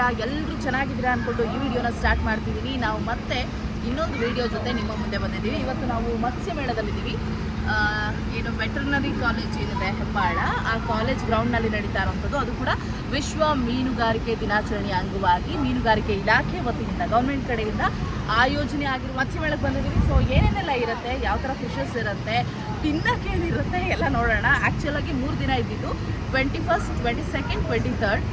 ಹೇಗಿದ್ದೀರಾ ಎಲ್ಲರೂ ಚೆನ್ನಾಗಿದ್ದೀರಾ ಅಂದ್ಕೊಂಡು ಈ ವಿಡಿಯೋನ ಸ್ಟಾರ್ಟ್ ಮಾಡ್ತಿದ್ದೀವಿ ನಾವು ಮತ್ತೆ ಇನ್ನೊಂದು ವಿಡಿಯೋ ಜೊತೆ ನಿಮ್ಮ ಮುಂದೆ ಬಂದಿದ್ದೀವಿ. ಇವತ್ತು ನಾವು ಮತ್ಸ್ಯ ಮೇಳದಲ್ಲಿದ್ದೀವಿ ಏನು ವೆಟರ್ನರಿ ಕಾಲೇಜ್ ಏನಿದೆ ಹೆಬ್ಬಾಳ, ಆ ಕಾಲೇಜ್ ಗ್ರೌಂಡ್ನಲ್ಲಿ ನಡೀತಾ ಇರುವಂಥದ್ದು. ಅದು ಕೂಡ ವಿಶ್ವ ಮೀನುಗಾರಿಕೆ ದಿನಾಚರಣೆಯ ಅಂಗವಾಗಿ ಮೀನುಗಾರಿಕೆ ಇಲಾಖೆ ವತಿಯಿಂದ ಗೌರ್ಮೆಂಟ್ ಕಡೆಯಿಂದ ಆಯೋಜನೆ ಆಗಿರುವ ಮತ್ಸ್ಯ ಮೇಳಕ್ಕೆ ಬಂದಿದ್ದೀವಿ. ಸೊ ಏನೇನೆಲ್ಲ ಇರುತ್ತೆ? ಯಾವ ಥರ ಫಿಶಸ್ ಇರುತ್ತೆ? ತಿನ್ನಕ್ಕೆ ಏನಿರುತ್ತೆ? ಎಲ್ಲ ನೋಡೋಣ. ಆ್ಯಕ್ಚುಲಾಗಿ ಮೂರು ದಿನ ಇದ್ದಿದ್ದು. Twenty first twenty second twenty third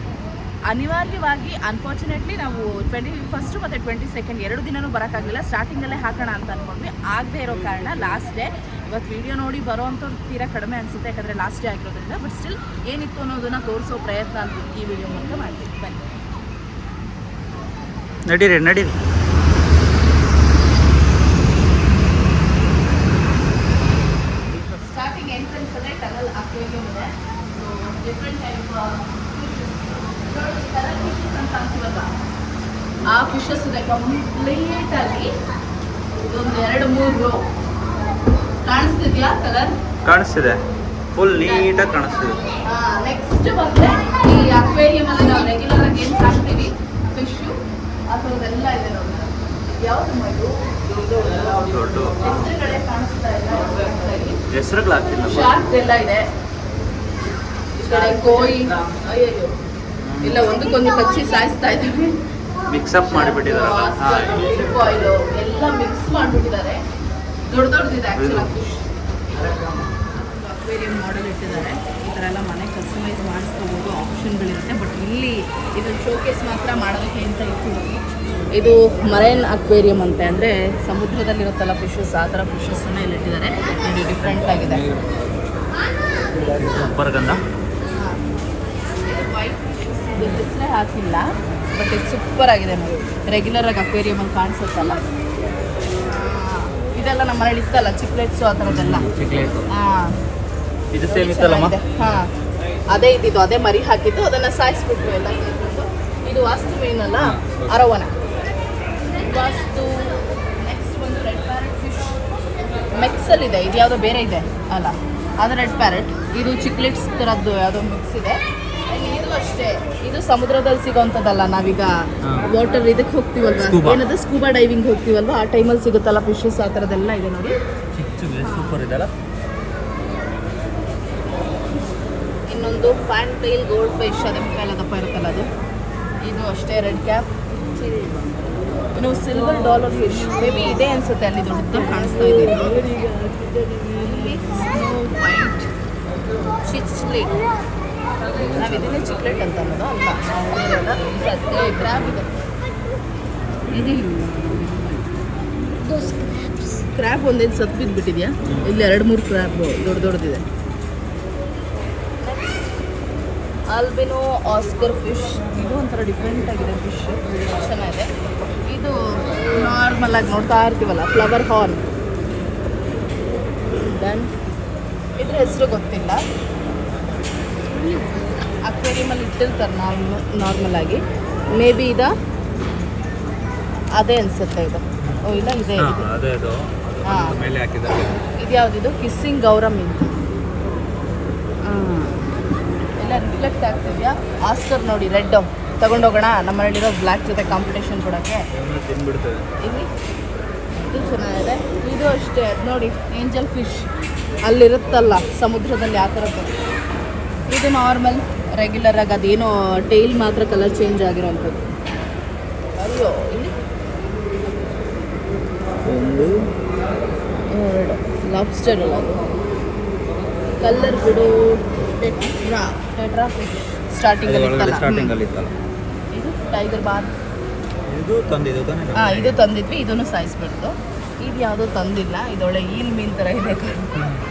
ಅನಿವಾರ್ಯವಾಗಿ ಅನ್ಫಾರ್ಚುನೇಟ್ಲಿ ನಾವು ಟ್ವೆಂಟಿ ಫಸ್ಟು ಮತ್ತು ಟ್ವೆಂಟಿ ಸೆಕೆಂಡ್ ಎರಡು ದಿನನೂ ಬರೋಕ್ಕಾಗಲಿಲ್ಲ. ಸ್ಟಾರ್ಟಿಂಗಲ್ಲೇ ಹಾಕೋಣ ಅಂತ ಅನ್ಕೊಂಡ್ವಿ. ಆಗದೆ ಇರೋ ಕಾರಣ ಲಾಸ್ಟ್ ಡೇ ಇವತ್ತು ವಿಡಿಯೋ ನೋಡಿ ಬರೋವಂಥದ್ದು ತೀರಾ ಕಡಿಮೆ ಅನಿಸುತ್ತೆ, ಯಾಕಂದರೆ ಲಾಸ್ಟ್ ಡೇ ಆಗಿರೋದ್ರಿಂದ. ಬಟ್ ಸ್ಟಿಲ್ ಏನಿತ್ತು ಅನ್ನೋದನ್ನು ತೋರಿಸೋ ಪ್ರಯತ್ನ ಅಂತ ಈ ವಿಡಿಯೋ ಮೂಲಕ ಮಾಡ್ತೀವಿ. ಬನ್ನಿ. ನಡೀರಿ ನಡೀರಿ ಸ್ಟಾರ್ಟಿಂಗ್ ಎಂಟ್ರೆನ್ಸ್ ಅಲ್ಲೇ ಟನಲ್ ಅಕ್ವೇರಿಯಂ ಇದೆ so different type colour fishes ಅಂತ ಅಂತೀವಲ್ಲ ಆ ಫಿಶಸ್ ಇದೆ ಕಂಪ್ಲೀಟ್ ಆಗಿ ಒಂದು ಎರಡು ಮೂರು ಕಾಣಿಸ್ತಿದ್ಯಾ ಕಲರ್ ಕಾಣಿಸ್ತಿದೆ. ಫುಲ್ ನೀಟಾಗಿ ಕಾಣಿಸ್ತಿದೆ. ನೆಕ್ಸ್ಟ್ ಬಂದ್ರೆ ಈ ಅಕ್ವೇರಿಯಂ ಅಲ್ಲಿ ನಾವು ರೆಗ್ಯುಲರ್ ಆಗಿ ಏನು ಸಾಕ್ತೀವಿ? ಫಿಶು ಆ ಥರದ್ದೆಲ್ಲ ಇದೆ ನೋಡಿ ಯಾವ್ದು ದೊಡ್ಡ ಹೆಸರುಗಳೇ ಕಾಣಿಸ್ತಾ ಇಲ್ಲ. ಹೆಸರುಗಳು ಹಾಕ್ತಿಲ್ಲ ಶಾರ್ಕ್ ಎಲ್ಲ ಇದೆ. ಈ ಕಡೆ ಕೋಯಿ. ಇಲ್ಲ ಒಂದಕ್ಕೊಂದು ಕಚ್ಚಿ ಸಾಯಿಸ್ತಾ ಇದ್ದೀವಿ ಮಿಕ್ಸಪ್ ಮಾಡಿಬಿಟ್ಟಿದಾರಲ್ಲ? ಹಾಂ ಆಯಿಲು ಎಲ್ಲ ಮಿಕ್ಸ್ ಮಾಡಿಬಿಟ್ಟಿದ್ದಾರೆ ದೊಡ್ಡ ದೊಡ್ಡದಿದೆ ಆಕ್ಚುಲಿ ಫಿಶ್ ಅಕ್ವೇರಿಯಂ ಮಾಡೆಲ್ ಇಟ್ಟಿದ್ದಾರೆ. ಈ ಥರ ಎಲ್ಲ ಮನೆ ಕಸ್ಟಮೈಸ್ ಮಾಡಿಸ್ಕೋಬೋದು ಆಪ್ಷನ್ಗಳಿರುತ್ತೆ ಬಟ್ ಇಲ್ಲಿ ಇದು ಶೋಕೇಸ್ ಮಾತ್ರ ಮಾಡೋದಕ್ಕೆ ಅಂತ ಇಟ್ಟಿದ್ದೀವಿ ಇದು ಮರೈನ್ ಅಕ್ವೇರಿಯಂ ಅಂತೆ. ಅಂದರೆ ಸಮುದ್ರದಲ್ಲಿರುತ್ತಲ್ಲ ಫಿಶಸ್ ಆ ಥರ ಫಿಶಸ್ಸನ್ನು ಇಲ್ಲಿ ಇಟ್ಟಿದ್ದಾರೆ. ಇದು ಡಿಫ್ರೆಂಟ್ ಆಗಿದೆ. ಬರ್ಗಂಧ ವೈಟ್ ಫಿಶಸ್ ಇದು ಹೆಸರೇ ಹಾಕಿಲ್ಲ. ಬಟ್ ಇದು ಸೂಪರ್ ಆಗಿದೆ ನೋಡಿ. ರೆಗ್ಯುಲರ್ ಆಗಿ ಅಕ್ವೇರಿಯಂ ಅಲ್ಲಿ ಕಾಣಿಸುತ್ತಲ್ಲ? ಇದೆಲ್ಲ ನಮ್ಮ ಮನೇಲಿ ಇತ್ತಲ್ಲ ಚಿಕ್ಲೆಟ್ಸು ಆ ಥರದ್ದೆಲ್ಲ ಹಾಂ ಇದು ಸೇಮ್ ಇತ್ತಲ್ಲಮ್ಮ? ಹಾಂ. ಅದೇ ಇದ್ದಿದ್ದು ಅದೇ ಮರಿ ಹಾಕಿದ್ದು ಅದನ್ನು ಸಾಯಿಸ್ಬಿಟ್ರು ಎಲ್ಲ ಇದು ವಾಸ್ತು ಮೀನಲ್ಲ ಅರವನ ವಾಸ್ತು ನೆಕ್ಸ್ಟ್ ಒಂದು ರೆಡ್ ಪ್ಯಾರೆಟ್ ಫಿಶ್ ಮೆಕ್ಸಲ್ಲಿದೆ ಇದು ಯಾವುದೋ ಬೇರೆ ಇದೆ ಅಲ್ಲ. ಅದು ರೆಡ್ ಪ್ಯಾರೆಟ್ ಇದು ಚಿಕ್ಲೆಟ್ಸ್ ಥರದ್ದು ಯಾವುದೋ ಮಿಕ್ಸ್ ಇದೆ. ಇದು ಅಷ್ಟೇ. ಇದು ಸಮುದ್ರದಲ್ಲಿ ಸಿಗುವಂತದಲ್ಲ ನಾವೀಗ ವಾಟರ್ ಇದಕ್ಕೆ ಹೋಗ್ತೀವಲ್ವಾ. ಏನದು? ಸ್ಕೂಬಾ ಡೈವಿಂಗ್ ಹೋಗ್ತೀವಲ್ವಾ? ಆ ಟೈಮಲ್ಲಿ ಸಿಗುತ್ತಲ್ಲ ಫಿಶಸ್ ಆ ಥರದ್ದೆಲ್ಲ ಇದೆ ನೋಡಿ. ಸೂಪರ್ ಇದೆಲ್ಲ ಇನ್ನೊಂದು ಫ್ಯಾನ್ ಟೈಲ್ ಗೋಲ್ಡ್ ಫಿಶ್ ಅದೇ ಮೇಲೆ ದಪ್ಪ ಇರುತ್ತಲ್ಲ ಅದು. ಇದು ಅಷ್ಟೇ ರೆಡ್ ಕ್ಯಾಪ್ ಇನ್ನು silver dollar fish maybe ಇದೆ ಅನ್ಸುತ್ತೆ ಅಲ್ಲಿ ದೊಡ್ಡದು ಕಾಣಿಸ್ತಾ ಇದೆ ಇಲ್ಲಿ ಸ್ನೋ ವೈಟ್ ಚಿಚ್ಲೆಟ್ ನಾವು ಇದನ್ನೇ ಚಿಕ್ಲೆಟ್ ಅಂತ ಅನ್ನೋದು ಅಲ್ಲ. ಸದ್ಯ ಕ್ರ್ಯಾಬ್ ಇದೆ. ಕ್ರ್ಯಾಬ್ ಒಂದೇನು ಸತ್ ಬಿದ್ದುಬಿಟ್ಟಿದ್ಯಾ ಇಲ್ಲಿ ಎರಡು ಮೂರು ಕ್ರ್ಯಾಬ್ ದೊಡ್ಡ ದೊಡ್ಡದಿದೆ ಆಲ್ಬಿನೋ ಆಸ್ಕರ್ ಫಿಶ್ ಇದು ಒಂಥರ ಡಿಫ್ರೆಂಟ್ ಆಗಿದೆ ಫಿಶ್ ಚೆನ್ನಾಗಿದೆ. ಇದು ನಾರ್ಮಲ್ ಆಗಿ ನೋಡ್ತಾ ಇರ್ತೀವಲ್ಲ ಫ್ಲವರ್ ಹಾರ್ನ್ ದೆನ್ ಇದ್ರ ಹೆಸರು ಗೊತ್ತಿಲ್ಲ. ಅಕ್ವೇರಿಯಮಲ್ಲಿ ಇಟ್ಟಿರ್ತಾರೆ ನಾರ್ಮಲ್ ನಾರ್ಮಲ್ ಆಗಿ. ಮೇ ಬಿ ಇದ? ಅದೇ ಅನ್ಸುತ್ತೆ ಇದು. ಓ ಇಲ್ಲ ಇದೆ ಹಾಂ ಇದೆ. ಅದೇ ಅದು ಹಾ. ಮೇಲೆ ಹಾಕಿದ್ದಾರೆ. ಇದು ಯಾವುದಿದು ಕಿಸ್ಸಿಂಗ್ ಗೌರಮ್ ಅಂತ ಎಲ್ಲ ರಿಫ್ಲೆಕ್ಟ್ ಆಗ್ತಿದ್ಯಾ ಆಸ್ಕರ್ ನೋಡಿ ರೆಡ್ ತಗೊಂಡೋಗೋಣ. ನಮ್ಮ ಮನೇಲಿರೋ ಬ್ಲ್ಯಾಕ್ ಜೊತೆ ಕಾಂಪಿಟೇಷನ್ ಕೊಡೋಕ್ಕೆ. ಇಲ್ಲಿ? ಇದು ಚೆನ್ನಾಗಿದೆ. ಇದು ಅಷ್ಟೇ. ಅದು ನೋಡಿ ಏಂಜಲ್ ಫಿಶ್ ಅಲ್ಲಿರುತ್ತಲ್ಲ ಸಮುದ್ರದಲ್ಲಿ ಆ ಥರದ್ದು. ಇದು ನಾರ್ಮಲ್ ರೆಗ್ಯುಲರ್ ಆಗಿ ಅದೇನೋ ಟೈಲ್ ಮಾತ್ರ ಕಲರ್ ಚೇಂಜ್ ಆಗಿರೋವಂಥದ್ದು ಅಯ್ಯೋ ಇಲ್ಲಿ? ಒಂದು. ಎರಡು. ಲಾಬ್ಸ್ಟರ್ ಅಲ್ಲ ಅದು. ಕಲ್ಲರ್ ಬಿಡು ಟೆಟ್ರಾ ಟೆಟ್ರಾ ಸ್ಟಾರ್ಟಿಂಗಲ್ಲಿ ಇದು ಟೈಗರ್ ಬಾರ್ ಇದು ತಂದಿದ್ದು ಹಾಂ ಇದು ತಂದಿದ್ವಿ ಇದನ್ನು ಸಾಯಿಸ್ಬಿಡ್ತು ಇದು ಯಾವುದೋ ತಂದಿಲ್ಲ ಇದೊಳ್ಳೆ ಈಲ್ ಮೀನ್ ಥರ ಇದೆ.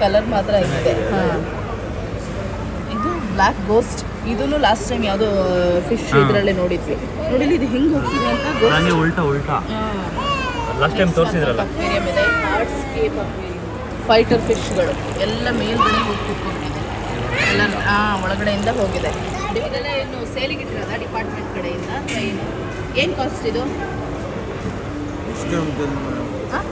ಕಲರ್ ಮಾತ್ರ ಇದೆ. ಹಾಂ. ಬ್ಲ್ಯಾಕ್ ಗೋಸ್ಟ್ ಇದನ್ನು ಲಾಸ್ಟ್ ಟೈಮ್ ಯಾವುದೋ ಫಿಶ್ ಇದರಲ್ಲಿ ನೋಡಿದ್ವಿ. ನೋಡಿಲಿ ಇದು ಹೆಂಗೆ ಹೋಗ್ತಿದೆ ಅಂತ ಗೋಸ್ಟ್ ಉಲ್ಟಾ ಉಲ್ಟಾ. ಲಾಸ್ಟ್ ಟೈಮ್ ತೋರಿಸಿದ್ರಲ್ಲ. ಅಕ್ವೇರಿಯಂ ಇದೆ ಹಾರ್ಟ್ಸ್ಕೇಪ್ ಫೈಟರ್ ಫಿಶ್ಗಳು ಎಲ್ಲ ಮೇಲ್ಗಡೆ ಹೋಗ್ತಿದ್ದೆ ಎಲ್ಲ ಹಾಂ ಒಳಗಡೆಯಿಂದ ಹೋಗಿದೆ. ಇದೆಲ್ಲ ಏನು ಸೇಲಿಗೆ ಇಟ್ಟಿರೋದ ಡಿಪಾರ್ಟ್ಮೆಂಟ್ ಕಡೆಯಿಂದ ಏನು? ಏನು ಕಾಸ್ಟ್ ಇದು? ಹಾಂ?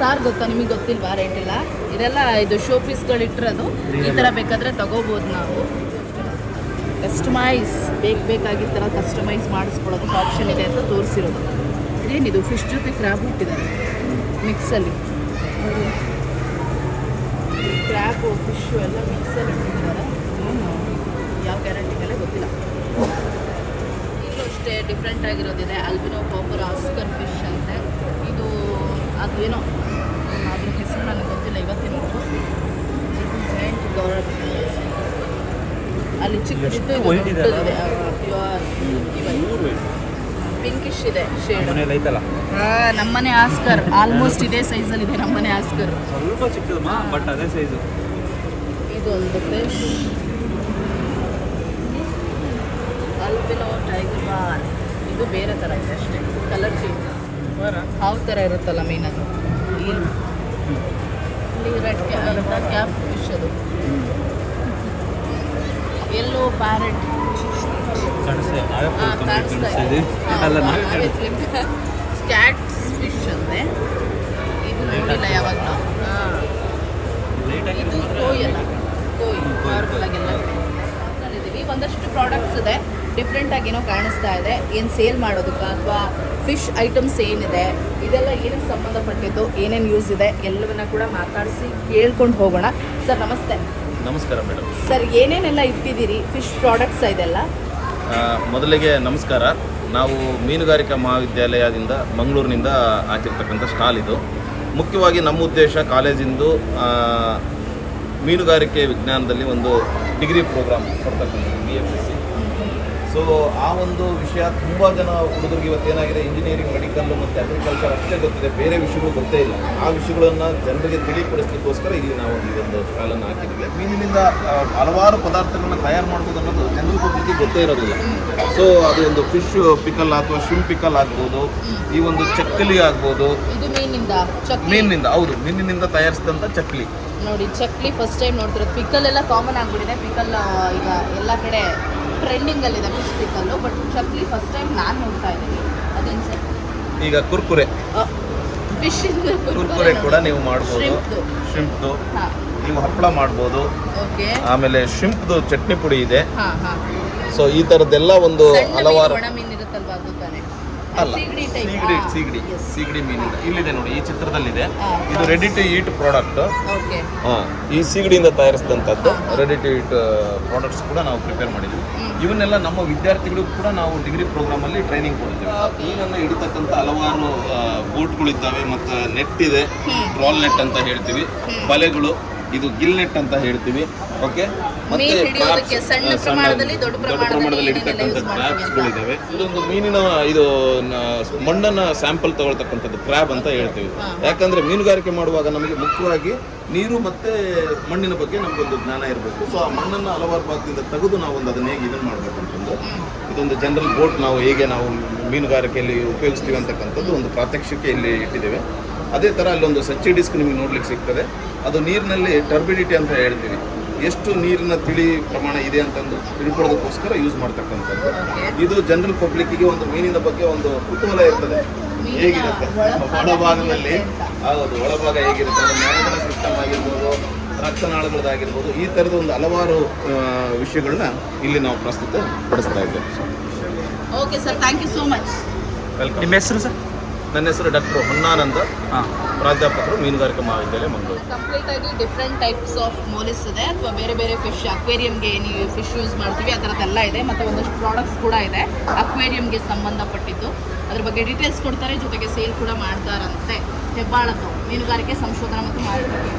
ಸಾರ್ ಗೊತ್ತಾ? ನಿಮಗೆ ಗೊತ್ತಿಲ್ವಾ? ರೇಟ್ ಎಲ್ಲ? ಇದೆಲ್ಲ ಇದು ಶೋ ಪೀಸ್ಗಳು ಇಟ್ಟಿರೋದು ಈ ಥರ ಬೇಕಾದರೆ ತಗೋಬೋದು ನಾವು. ಕಸ್ಟಮೈಸ್ ಬೇಕು ಬೇಕಾಗಿದ್ದ ಥರ ಕಸ್ಟಮೈಸ್ ಮಾಡಿಸ್ಕೊಳ್ಳೋದಕ್ಕೆ ಆಪ್ಷನ್ ಇದೆ ಅಂತ ತೋರಿಸಿರೋದು. ಇದೇನಿದು? ಫಿಶ್ ಜೊತೆ ಕ್ರ್ಯಾಬ್ ಇಟ್ಟಿದ್ದಾರೆ ಮಿಕ್ಸಲ್ಲಿ ಕ್ರ್ಯಾಬು ಫಿಶ್ಶು ಎಲ್ಲ ಮಿಕ್ಸಲ್ಲಿ ಇಟ್ಟಿದ್ದಾರೆ ಯಾವ ಗ್ಯಾರಂಟಿಗೆಲ್ಲ ಗೊತ್ತಿಲ್ಲ. ಇಲ್ಲೂ ಅಷ್ಟೇ ಡಿಫ್ರೆಂಟ್ ಆಗಿರೋದಿದೆ. ಅಲ್ಬಿನೋ ಪಾಪರ್ ಆಸ್ಕರ್ ಫಿಶ್ ಅಂತೆ. ಇದು ಅದೇನೋ ಅದ್ರ ಹೆಸರು ನನಗೆ ಗೊತ್ತಿಲ್ಲ ಇವತ್ತಿನವರೆಗೂ ಅಲ್ಲಿ ಚಿಕ್ಕದಿದ್ದು ಅಲ್ಲ? ಪ್ಯೂರ್ ಪಿಂಕಿಶ್ ಇದೆ ಶೇಡ್ ನಮ್ಮನೆ ಆಸ್ಕರ್ ಆಲ್ಮೋಸ್ಟ್ ಇದೇ ಸೈಜಲ್ಲಿ ಇದೆ ನಮ್ಮನೆ ಆಸ್ಕರ್ ಸ್ವಲ್ಪ ಚಿಕ್ಕದಮ್ಮ ಬಟ್ ಅದೇ ಸೈಜು ಇದೊಂದು ಫ್ರೆಶ್ ಅಲ್ಬಿನೋ ಟೈಗರ್ ಬಾರ್ ಇದು ಬೇರೆ ಥರ ಇದೆ ಅಷ್ಟೇ. ಕಲರ್ ಚೇಂಜ್ ಹಾವು ಥರ ಇರುತ್ತಲ್ಲ ಮೀನದು ರೆಡ್ ಇಲ್ಲಿ ಇಲ್ಲಿ ರೆಡ್ ಕ್ಯಾಪ್ ಫಿಶ್ ಅದು ಎಲ್ಲೋ ಪ್ಯಾರೆಟ್ ಸ್ಕ್ಯಾಟ್ಸ್ ಫಿಶ್ ಅಂದರೆ ಇದು. ನೋಡಿಲ್ಲ ಯಾವಾಗ? ಇದು ಕೋಯಿ ಅಲ್ಲ. ಕೋಯಿ ಹ್ಮ್, ಕೋಯಿ, ನಾರ್ಮಲ್ ಇದೀವಿ ಒಂದಷ್ಟು ಪ್ರಾಡಕ್ಟ್ಸ್ ಇದೆ. ಡಿಫ್ರೆಂಟ್ ಆಗೇನೋ ಏನೋ ಕಾಣಿಸ್ತಾ ಇದೆ. ಏನು ಸೇಲ್ ಮಾಡೋದಕ್ಕೆ ಅಥವಾ ಫಿಶ್ ಐಟಮ್ಸ್ ಏನಿದೆ ಇದೆಲ್ಲ ಏನಕ್ಕೆ ಸಂಬಂಧಪಟ್ಟಿದ್ದು ಏನೇನು ಯೂಸ್ ಇದೆ ಎಲ್ಲವನ್ನ ಕೂಡ ಮಾತಾಡಿಸಿ ಕೇಳ್ಕೊಂಡು ಹೋಗೋಣ. ಸರ್ ನಮಸ್ತೆ. ನಮಸ್ಕಾರ ಮೇಡಮ್. ಸರ್ ಏನೇನೆಲ್ಲ ಇಟ್ಟಿದ್ದೀರಿ? ಫಿಶ್ ಪ್ರಾಡಕ್ಟ್ಸ್ ಇದೆಲ್ಲ? ಮೊದಲಿಗೆ ನಮಸ್ಕಾರ. ನಾವು ಮೀನುಗಾರಿಕಾ ಮಹಾವಿದ್ಯಾಲಯದಿಂದ ಮಂಗಳೂರಿನಿಂದ ಹಾಕಿರ್ತಕ್ಕಂಥ ಸ್ಟಾಲ್ ಇದು. ಮುಖ್ಯವಾಗಿ ನಮ್ಮ ಉದ್ದೇಶ ಕಾಲೇಜಿಂದು ಮೀನುಗಾರಿಕೆ ವಿಜ್ಞಾನದಲ್ಲಿ ಒಂದು ಡಿಗ್ರಿ ಪ್ರೋಗ್ರಾಮ್ ಕೊಡ್ತಕ್ಕಂಥದ್ದು B F S C so ಆ ಒಂದು ವಿಷಯ ತುಂಬ ಜನ ಹುಡುಗರಿಗೆ ಇವತ್ತೇನಾಗಿದೆ ಇಂಜಿನಿಯರಿಂಗ್ ಮೆಡಿಕಲ್ ಮತ್ತು ಅಗ್ರಿಕಲ್ಚರ್ ಅಷ್ಟೇ ಗೊತ್ತಿದೆ. ಬೇರೆ ವಿಷಯಗಳು ಗೊತ್ತೇ ಇಲ್ಲ. ಆ ವಿಷಯಗಳನ್ನು ಜನರಿಗೆ ತಿಳಿಪಡಿಸಲಿಕ್ಕೋಸ್ಕರ ಇಲ್ಲಿ ನಾವು ಈ ಒಂದು ಸ್ಟಾಲನ್ನು ಹಾಕಿದ್ದೀವಿ. ಮೀನಿನಿಂದ ಹಲವಾರು ಪದಾರ್ಥಗಳನ್ನ ತಯಾರು ಮಾಡ್ಬೋದು ಅನ್ನೋದು ಜನರ ಬಗ್ಗೆ ಗೊತ್ತೇ ಇರೋದಿಲ್ಲ. ಸೊ ಅದು ಒಂದು ಫಿಶ್ ಪಿಕಲ್ ಅಥವಾ ಶಿಮ್ ಪಿಕಲ್ ಆಗ್ಬೋದು ಈ ಒಂದು ಚಕ್ಕಲಿ ಆಗ್ಬೋದು. ಮೀನಿನಿಂದ ಹೌದು. ಮೀನಿನಿಂದ ತಯಾರಿಸಿದಂಥ ಚಕ್ಲಿ. ನೋಡಿ ಚಕ್ಲಿ ಫಸ್ಟ್ ಟೈಮ್ ನೋಡ್ತಿರೋದು. ಪಿಕಲ್ ಎಲ್ಲ ಕಾಮನ್ ಆಗಿಬಿಟ್ಟಿದೆ. ಪಿಕಲ್ ಈಗ ಎಲ್ಲ ಕಡೆ ಟ್ರೆಂಡಿಂಗಲ್ಲಿದೆ fish pickle but chakli first time ನಾನು ನೋಡ್ತಾ ಇದ್ದೀನಿ. ಅದೇನು ಸರ್ ಈಗ ಕುರ್ಕುರೆ. ಫಿಶ್ ಕುರ್ಕುರೆ ಕೂಡ ನೀವು ಮಾಡ್ಬೋದು. ಶಿಂಪ್ದು ನೀವು ಹಪ್ಪಳ ಮಾಡ್ಬೋದು. ಆಮೇಲೆ ಶಿಂಪ್ದು ಚಟ್ನಿ ಪುಡಿ ಇದೆ. ಸೊ ಈ ಥರದ್ದೆಲ್ಲ ಒಂದು ಹಲವಾರು ಒಣ ಮೀನು ಇರುತ್ತಲ್ವಾ ಅದು ತಾನೆ ಅಲ್ಲ ಸೀಗಡಿ ಸೀಗಡಿ ಸೀಗಡಿ ಮೀನಿಂದ. ಇಲ್ಲಿದೆ ನೋಡಿ ಈ ಚಿತ್ರದಲ್ಲಿದೆ. ಇದು ರೆಡಿ ಟು ಈಟ್ ಪ್ರಾಡಕ್ಟ್ ಈ ಸೀಗಡಿಯಿಂದ ತಯಾರಿಸಿದಂಥದ್ದು ರೆಡಿ ಟು ಈಟ್ ಪ್ರಾಡಕ್ಟ್ಸ್ ಕೂಡ ನಾವು ಪ್ರಿಪೇರ್ ಮಾಡಿದ್ವಿ ಇವನ್ನೆಲ್ಲ ನಮ್ಮ ವಿದ್ಯಾರ್ಥಿಗಳು ಕೂಡ ನಾವು ಡಿಗ್ರಿ ಪ್ರೋಗ್ರಾಮ್ ಅಲ್ಲಿ ಟ್ರೈನಿಂಗ್ ಕೊಡ್ತೀವಿ. ಮೀನನ್ನು ಹಿಡಿತಕ್ಕಂಥ ಹಲವಾರು ಬೋಟ್ಗಳಿದ್ದಾವೆ ಮತ್ತು ನೆಟ್ ಇದೆ. ಟ್ರಾಲ್ ನೆಟ್ ಅಂತ ಹೇಳ್ತೀವಿ. ಬಲೆಗಳು ಇದು ಗಿಲ್ ನೆಟ್ ಅಂತ ಹೇಳ್ತೀವಿ. ಓಕೆ ಹಿಡಿಯೋದಕ್ಕೆ ಸಣ್ಣ ಪ್ರಮಾಣದಲ್ಲಿ ದೊಡ್ಡ ಪ್ರಮಾಣದಲ್ಲಿ use ಅಂತ. ಕ್ರಾಬ್ಸ್ಗಳಿದ್ದಾವೆ ಇದೊಂದು ಮೀನಿನ ಇದು ನ- ಮಣ್ಣನ್ನ ಸ್ಯಾಂಪಲ್ ತಗೊಳ್ತಕ್ಕಂಥದ್ದು ಕ್ರ್ಯಾಬ್ ಅಂತ ಹೇಳ್ತೀವಿ. ಯಾಕಂದ್ರೆ ಮೀನುಗಾರಿಕೆ ಮಾಡುವಾಗ ನಮಗೆ ಮುಖ್ಯವಾಗಿ ನೀರು ಮತ್ತೆ ಮಣ್ಣಿನ ಬಗ್ಗೆ ನಮಗೊಂದು ಜ್ಞಾನ ಇರಬೇಕು. ಸೊ ಆ ಮಣ್ಣನ್ನ ಹಲವಾರು ಭಾಗದಿಂದ ತೆಗೆದು ನಾವು ಒಂದು ಅದನ್ನ ಹೇಗೆ ಇದನ್ನು ಮಾಡ್ಬೇಕಂತಂದು ಇದೊಂದು ಜನರಲ್ ಬೋಟ್ ನಾವು ಹೇಗೆ ನಾವು ಮೀನುಗಾರಿಕೆಯಲ್ಲಿ ಉಪಯೋಗಿಸ್ತೀವಿ ಅಂತಕ್ಕಂಥದ್ದು ಒಂದು ಪ್ರಾತ್ಯಕ್ಷಿಕೆ ಇಲ್ಲಿ ಇಟ್ಟಿದ್ದೇವೆ. ಅದೇ ಥರ ಅಲ್ಲೊಂದು ಸಚ್ಚಿ ಡಿಸ್ಕ್ ನಿಮಗೆ ನೋಡ್ಲಿಕ್ಕೆ ಸಿಗ್ತದೆ. ಅದು ನೀರಿನಲ್ಲಿ ಟರ್ಬಿಡಿಟಿ ಅಂತ ಹೇಳ್ತೀವಿ. ಎಷ್ಟು ನೀರಿನ ತಿಳಿ ಪ್ರಮಾಣ ಇದೆ ಅಂತಂದು ತಿಳ್ಕೊಳ್ಳೋದಕ್ಕೋಸ್ಕರ ಯೂಸ್ ಮಾಡ್ತಕ್ಕಂಥದ್ದು. ಇದು ಜನರಲ್ ಪಬ್ಲಿಕ್ಕಿಗೆ ಒಂದು ಮೀನಿನ ಬಗ್ಗೆ ಒಂದು ಕುತೂಹಲ ಇರ್ತದೆ. ಹೇಗಿರುತ್ತೆ? ಒಳಭಾಗ ಒಳಭಾಗದಲ್ಲಿ ಹೌದು ಒಳಭಾಗ ಹೇಗಿರುತ್ತೆ? ಅದು ಮ್ಯಾನಗಳ ಸಿಸ್ಟಮ್ ಆಗಿರ್ಬೋದು ರಕ್ತನಾಳಗಳದ್ದಾಗಿರ್ಬೋದು ಈ ಥರದ ಒಂದು ಹಲವಾರು ವಿಷಯಗಳನ್ನ ಇಲ್ಲಿ ನಾವು ಪ್ರಸ್ತುತ ಪಡಿಸ್ತಾ ಇದ್ದೇವೆ. Okay sir thank you so much welcome ನಿಮ್ಮ ಹೆಸರು ಸರ್ ನನ್ನ ಹೆಸರು ಡಾಕ್ಟರ್ ಹೊನ್ನಾನಂದ. ಪ್ರಾಧ್ಯಾಪಕರು ಮೀನುಗಾರಿಕಾ ಮಹಾವಿದ್ಯಾಲಯ ಮಂಗಳೂರು. ಕಂಪ್ಲೀಟ್ ಆಗಿ ಡಿಫ್ರೆಂಟ್ ಟೈಪ್ಸ್ ಆಫ್ ಮೋಲಿಸ್ ಇದೆ. ಅಥವಾ ಬೇರೆ ಬೇರೆ ಫಿಶ್ ಅಕ್ವೇರಿಯಂಗೆ ನೀವು ಫಿಶ್ ಯೂಸ್ ಮಾಡ್ತೀವಿ. ಆ ಥರದ್ದೆಲ್ಲ ಇದೆ. ಮತ್ತು ಒಂದಷ್ಟು ಪ್ರಾಡಕ್ಟ್ಸ್ ಕೂಡ ಇದೆ. ಅಕ್ವೇರಿಯಂಗೆ ಸಂಬಂಧಪಟ್ಟಿದ್ದು. ಅದ್ರ ಬಗ್ಗೆ ಡೀಟೇಲ್ಸ್ ಕೊಡ್ತಾರೆ. ಜೊತೆಗೆ ಸೇಲ್ ಕೂಡ ಮಾಡ್ತಾರಂತೆ. ಹೆಬ್ಬಾಳದ್ದು ಮೀನುಗಾರಿಕೆ ಸಂಶೋಧನಾ ಮತ್ತು ಮಾರುಕಟ್ಟೆ.